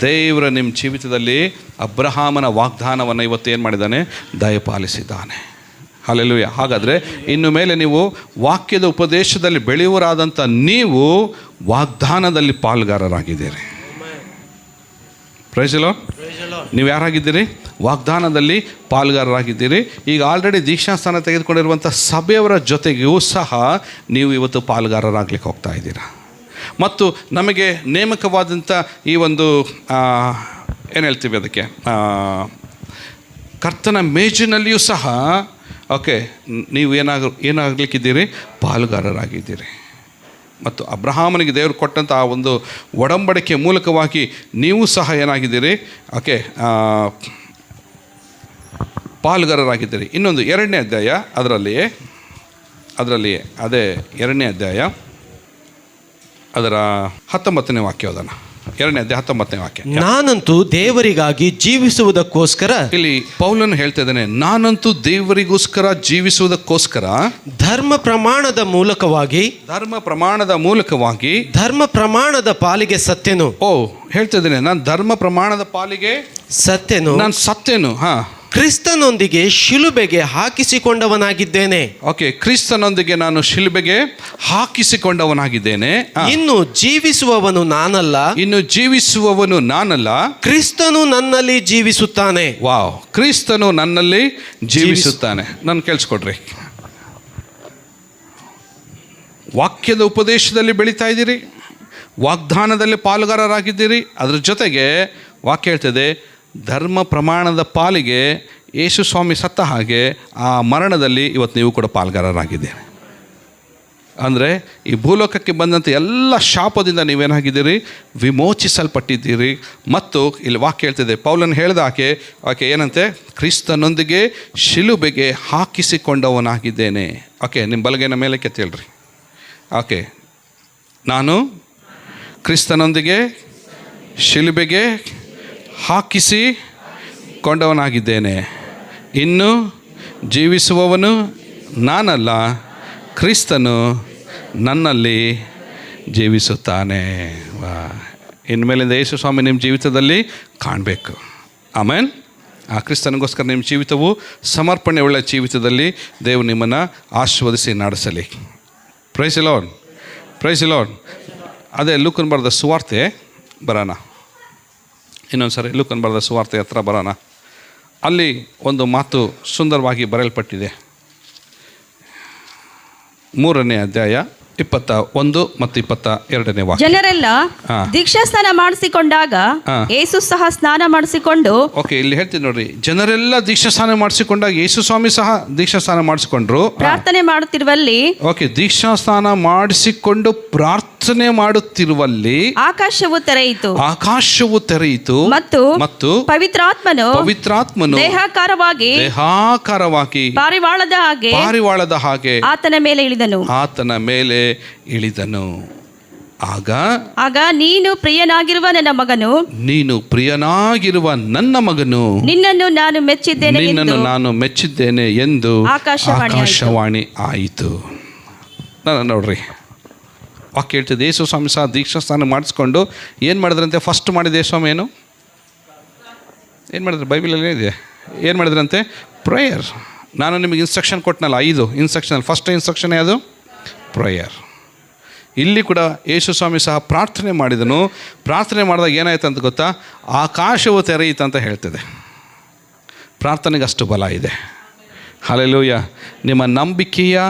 ದೇವರ ನಿಮ್ಮ ಜೀವಿತದಲ್ಲಿ ಅಬ್ರಹಾಮನ ವಾಗ್ದಾನವನ್ನು ಇವತ್ತು ಏನು ಮಾಡಿದ್ದಾನೆ? ದಯಪಾಲಿಸಿದ್ದಾನೆ. ಅಲ್ಲೆಲ್ಲೂ ಹಾಗಾದರೆ ಇನ್ನು ಮೇಲೆ ನೀವು ವಾಕ್ಯದ ಉಪದೇಶದಲ್ಲಿ ಬೆಳೆಯುವರಾದಂಥ ನೀವು ವಾಗ್ದಾನದಲ್ಲಿ ಪಾಲ್ಗಾರರಾಗಿದ್ದೀರಿ. ಪ್ರೈಸಲೋ ನೀವು ಯಾರಾಗಿದ್ದೀರಿ? ವಾಗ್ದಾನದಲ್ಲಿ ಪಾಲ್ಗಾರರಾಗಿದ್ದೀರಿ. ಈಗ ಆಲ್ರೆಡಿ ದೀಕ್ಷಾಸ್ಥಾನ ತೆಗೆದುಕೊಂಡಿರುವಂಥ ಸಭೆಯವರ ಜೊತೆಗೂ ಸಹ ನೀವು ಇವತ್ತು ಪಾಲ್ಗಾರರಾಗಲಿಕ್ಕೆ ಹೋಗ್ತಾ ಇದ್ದೀರಾ. ಮತ್ತು ನಮಗೆ ನೇಮಕವಾದಂಥ ಈ ಒಂದು ಏನು ಹೇಳ್ತೀವಿ ಅದಕ್ಕೆ? ಕರ್ತನ ಮೇಜಿನಲ್ಲಿಯೂ ಸಹ ಓಕೆ ನೀವು ಏನಾಗ ಏನಾಗಲಿಕ್ಕಿದ್ದೀರಿ? ಪಾಲುಗಾರರಾಗಿದ್ದೀರಿ. ಮತ್ತು ಅಬ್ರಹಾಮನಿಗೆ ದೇವರು ಕೊಟ್ಟಂಥ ಆ ಒಂದು ಒಡಂಬಡಿಕೆ ಮೂಲಕವಾಗಿ ನೀವು ಸಹ ಏನಾಗಿದ್ದೀರಿ? ಓಕೆ ಪಾಲುಗಾರರಾಗಿದ್ದೀರಿ. ಇನ್ನೊಂದು ಎರಡನೇ ಅಧ್ಯಾಯ, ಅದರಲ್ಲಿಯೇ ಅದರಲ್ಲಿ ಅದೇ ಎರಡನೇ ಅಧ್ಯಾಯ, ಅದರ ಹತ್ತೊಂಬತ್ತನೇ ವಾಕ್ಯ ಅದನ್ನು ಎರಡನೇ ಅಧ್ಯಾಯ ಹತ್ತೊಂಬತ್ತನೇ ವಾಕ್ಯ. ನಾನಂತೂ ದೇವರಿಗಾಗಿ ಜೀವಿಸುವುದಕ್ಕೋಸ್ಕರ ಇಲ್ಲಿ ಪೌಲನು ಹೇಳ್ತಾ ಇದ್ದಾನೆ ನಾನಂತೂ ದೇವರಿಗೋಸ್ಕರ ಜೀವಿಸುವುದಕ್ಕೋಸ್ಕರ ಧರ್ಮ ಪ್ರಮಾಣದ ಮೂಲಕವಾಗಿ ಧರ್ಮ ಪ್ರಮಾಣದ ಮೂಲಕವಾಗಿ ಧರ್ಮ ಪ್ರಮಾಣದ ಪಾಲಿಗೆ ಸತ್ಯನು ಓ ಹೇಳ್ತಾ ಇದ್ದೇನೆ ನಾನು ಧರ್ಮ ಪ್ರಮಾಣದ ಪಾಲಿಗೆ ಸತ್ಯನು ನಾನು ಸತ್ಯನು ಹಾ. ಕ್ರಿಸ್ತನೊಂದಿಗೆ ಶಿಲುಬೆಗೆ ಹಾಕಿಸಿಕೊಂಡವನಾಗಿದ್ದೇನೆ. ಓಕೆ ಕ್ರಿಸ್ತನೊಂದಿಗೆ ನಾನು ಶಿಲುಬೆಗೆ ಹಾಕಿಸಿಕೊಂಡವನಾಗಿದ್ದೇನೆ. ಆ, ಇನ್ನು ಜೀವಿಸುವವನು ನಾನಲ್ಲ. ಇನ್ನು ಜೀವಿಸುವವನು ನಾನಲ್ಲ. ಕ್ರಿಸ್ತನು ನನ್ನಲ್ಲಿ ಜೀವಿಸುತ್ತಾನೆ. ವಾವ್ ಕ್ರಿಸ್ತನು ನನ್ನಲ್ಲಿ ಜೀವಿಸುತ್ತಾನೆ. ನಾನು ಕೇಳಿಸ್ಕೊಡ್ರಿ. ವಾಕ್ಯದ ಉಪದೇಶದಲ್ಲಿ ಬೆಳೀತಾ ಇದ್ದೀರಿ ವಾಗ್ದಾನದಲ್ಲಿ ಪಾಲುಗಾರರಾಗಿದ್ದೀರಿ ಅದರ ಜೊತೆಗೆ ವಾಕ್ಯ ಹೇಳ್ತದೆ ಧರ್ಮ ಪ್ರಮಾಣದ ಪಾಲಿಗೆ ಯೇಸು ಸ್ವಾಮಿ ಸತ್ತ ಹಾಗೆ ಆ ಮರಣದಲ್ಲಿ ಇವತ್ತು ನೀವು ಕೂಡ ಪಾಲ್ಗಾರರಾಗಿದ್ದೀರಿ. ಅಂದರೆ ಈ ಭೂಲೋಕಕ್ಕೆ ಬಂದಂಥ ಎಲ್ಲ ಶಾಪದಿಂದ ನೀವೇನಾಗಿದ್ದೀರಿ? ವಿಮೋಚಿಸಲ್ಪಟ್ಟಿದ್ದೀರಿ. ಮತ್ತು ಇಲ್ಲಿ ವಾಕ್ಯ ಹೇಳ್ತಿದೆ, ಪೌಲನ್ ಹೇಳಿದ ಆಕೆ ಆಕೆ ಏನಂತೆ? ಕ್ರಿಸ್ತನೊಂದಿಗೆ ಶಿಲುಬೆಗೆ ಹಾಕಿಸಿಕೊಂಡವನಾಗಿದ್ದೇನೆ. ಓಕೆ ನಿಮ್ಮ ಬಲಗೈನ ಮೇಲೆ ಕೆತ್ತೇಳ್ರಿ ಓಕೆ ನಾನು ಕ್ರಿಸ್ತನೊಂದಿಗೆ ಶಿಲುಬೆಗೆ ಹಾಕಿಸಿ ಕೊಂಡವನಾಗಿದ್ದೇನೆ. ಇನ್ನು ಜೀವಿಸುವವನು ನಾನಲ್ಲ, ಕ್ರಿಸ್ತನು ನನ್ನಲ್ಲಿ ಜೀವಿಸುತ್ತಾನೆ. ವಾ. ಇನ್ಮೇಲಿಂದ ಯೇಸು ಸ್ವಾಮಿ ನಿಮ್ಮ ಜೀವಿತದಲ್ಲಿ ಕಾಣಬೇಕು. ಆಮೇನ್. ಆ ಕ್ರಿಸ್ತನಿಗೋಸ್ಕರ ನಿಮ್ಮ ಜೀವಿತವು ಸಮರ್ಪಣೆ ಉಳ್ಳ ಜೀವಿತದಲ್ಲಿ ದೇವರು ನಿಮ್ಮನ್ನು ಆಶೀರ್ವದಿಸಿ ನಡೆಸಲಿ. ಪ್ರೈಸ್ ಇಲೋನ್ ಪ್ರೈಸ್ ಇಲೋನ್ ಅದೇ ಲೂಕನ್ ಬರೆದ ಸುವಾರ್ತೆ ಬರೋಣ. ಇನ್ನೊಂದು ಸಾರಿ ಲೂಕನ್ ಬರೆದ ಸುವಾರ್ತೆ ಹತ್ರ ಬರೋಣ. ಅಲ್ಲಿ ಒಂದು ಮಾತು ಸುಂದರವಾಗಿ ಬರೆಯಲ್ಪಟ್ಟಿದೆ. ಮೂರನೇ ಅಧ್ಯಾಯ ಇಪ್ಪತ್ತ ಒಂದು ಮತ್ತು ಇಪ್ಪತ್ತ ಎರಡನೇ ವಾಕ್ಯ. ಜನರೆಲ್ಲ. ದೀಕ್ಷಾ ಸ್ನಾನ ಮಾಡಿಸಿಕೊಂಡಾಗ ಯೇಸು ಸಹ ಸ್ನಾನ ಮಾಡಿಸಿಕೊಂಡು ಓಕೆ ಇಲ್ಲಿ ಹೇಳ್ತೀನಿ ನೋಡ್ರಿ. ಜನರೆಲ್ಲ ದೀಕ್ಷಾ ಸ್ನಾನ ಮಾಡಿಸಿಕೊಂಡಾಗ ಯೇಸು ಸ್ವಾಮಿ ಸಹ ದೀಕ್ಷಾ ಸ್ನಾನ ಮಾಡಿಸಿಕೊಂಡ್ರು. ಪ್ರಾರ್ಥನೆ ಮಾಡುತ್ತಿರುವಲ್ಲಿ ಓಕೆ ದೀಕ್ಷಾ ಸ್ನಾನ ಮಾಡಿಸಿಕೊಂಡು ಪ್ರಾರ್ಥನೆ ಮಾಡುತ್ತಿರುವಲ್ಲಿ ಆಕಾಶವು ತೆರೆಯಿತು. ಆಕಾಶವು ತೆರೆಯಿತು ಮತ್ತು ಮತ್ತು ಪವಿತ್ರಾತ್ಮನು ಪವಿತ್ರಾತ್ಮನು ದೇಹಾಕಾರವಾಗಿ ದೇಹಾಕಾರವಾಗಿ ಪಾರಿವಾಳದ ಹಾಗೆ ಪಾರಿವಾಳದ ಹಾಗೆ ಆತನ ಮೇಲೆ ಇಳಿದನು. ಆತನ ಮೇಲೆ ಇಳಿದನು. ಆಗ ಆಗ ನೀನು ಪ್ರಿಯನಾಗಿರುವ ನನ್ನ ಮಗನು ನೀನು ಪ್ರಿಯನಾಗಿರುವ ನನ್ನ ಮಗನು ನಿನ್ನನ್ನು ನಾನು ಮೆಚ್ಚಿದ್ದೇನೆ ನಿನ್ನನ್ನು ನಾನು ಮೆಚ್ಚಿದ್ದೇನೆ ಎಂದು ಆಕಾಶವಾಣಿ ಆಯಿತು. ನೋಡ್ರಿ. ವಾಕ್ಯ ಹೇಳ್ತಿದ್ದೆ ಯೇಸು ಸ್ವಾಮಿ ಸಹ ದೀಕ್ಷಾ ಸ್ನಾನ ಮಾಡಿಸ್ಕೊಂಡು ಏನು ಮಾಡಿದ್ರಂತೆ? ಫಸ್ಟ್ ಮಾಡಿದೆ ಸ್ವಾಮಿ ಏನು? ಏನು ಮಾಡಿದ್ರು? ಬೈಬಿಲಲ್ಲಿ ಇದೆ. ಏನು ಮಾಡಿದ್ರಂತೆ? ಪ್ರೇಯರ್ ನಾನು ನಿಮಗೆ ಇನ್ಸ್ಟ್ರಕ್ಷನ್ ಕೊಟ್ಟನಲ್ಲ, ಐದು ಇನ್ಸ್ಟ್ರಕ್ಷನ್ ಫಸ್ಟ್ ಇನ್ಸ್ಟ್ರಕ್ಷನ್ ಯಾವುದು? ಪ್ರೇಯರ್ ಇಲ್ಲಿ ಕೂಡ ಯೇಸು ಸ್ವಾಮಿ ಸಹ ಪ್ರಾರ್ಥನೆ ಮಾಡಿದನು. ಪ್ರಾರ್ಥನೆ ಮಾಡಿದಾಗ ಏನಾಯ್ತು ಅಂತ ಗೊತ್ತಾ? ಆಕಾಶವು ಅಂತ ಹೇಳ್ತಿದೆ. ಪ್ರಾರ್ಥನೆಗೆ ಅಷ್ಟು ಬಲ ಇದೆ. ಹಾಲೆಲೂಯ ನಿಮ್ಮ ನಂಬಿಕೆಯ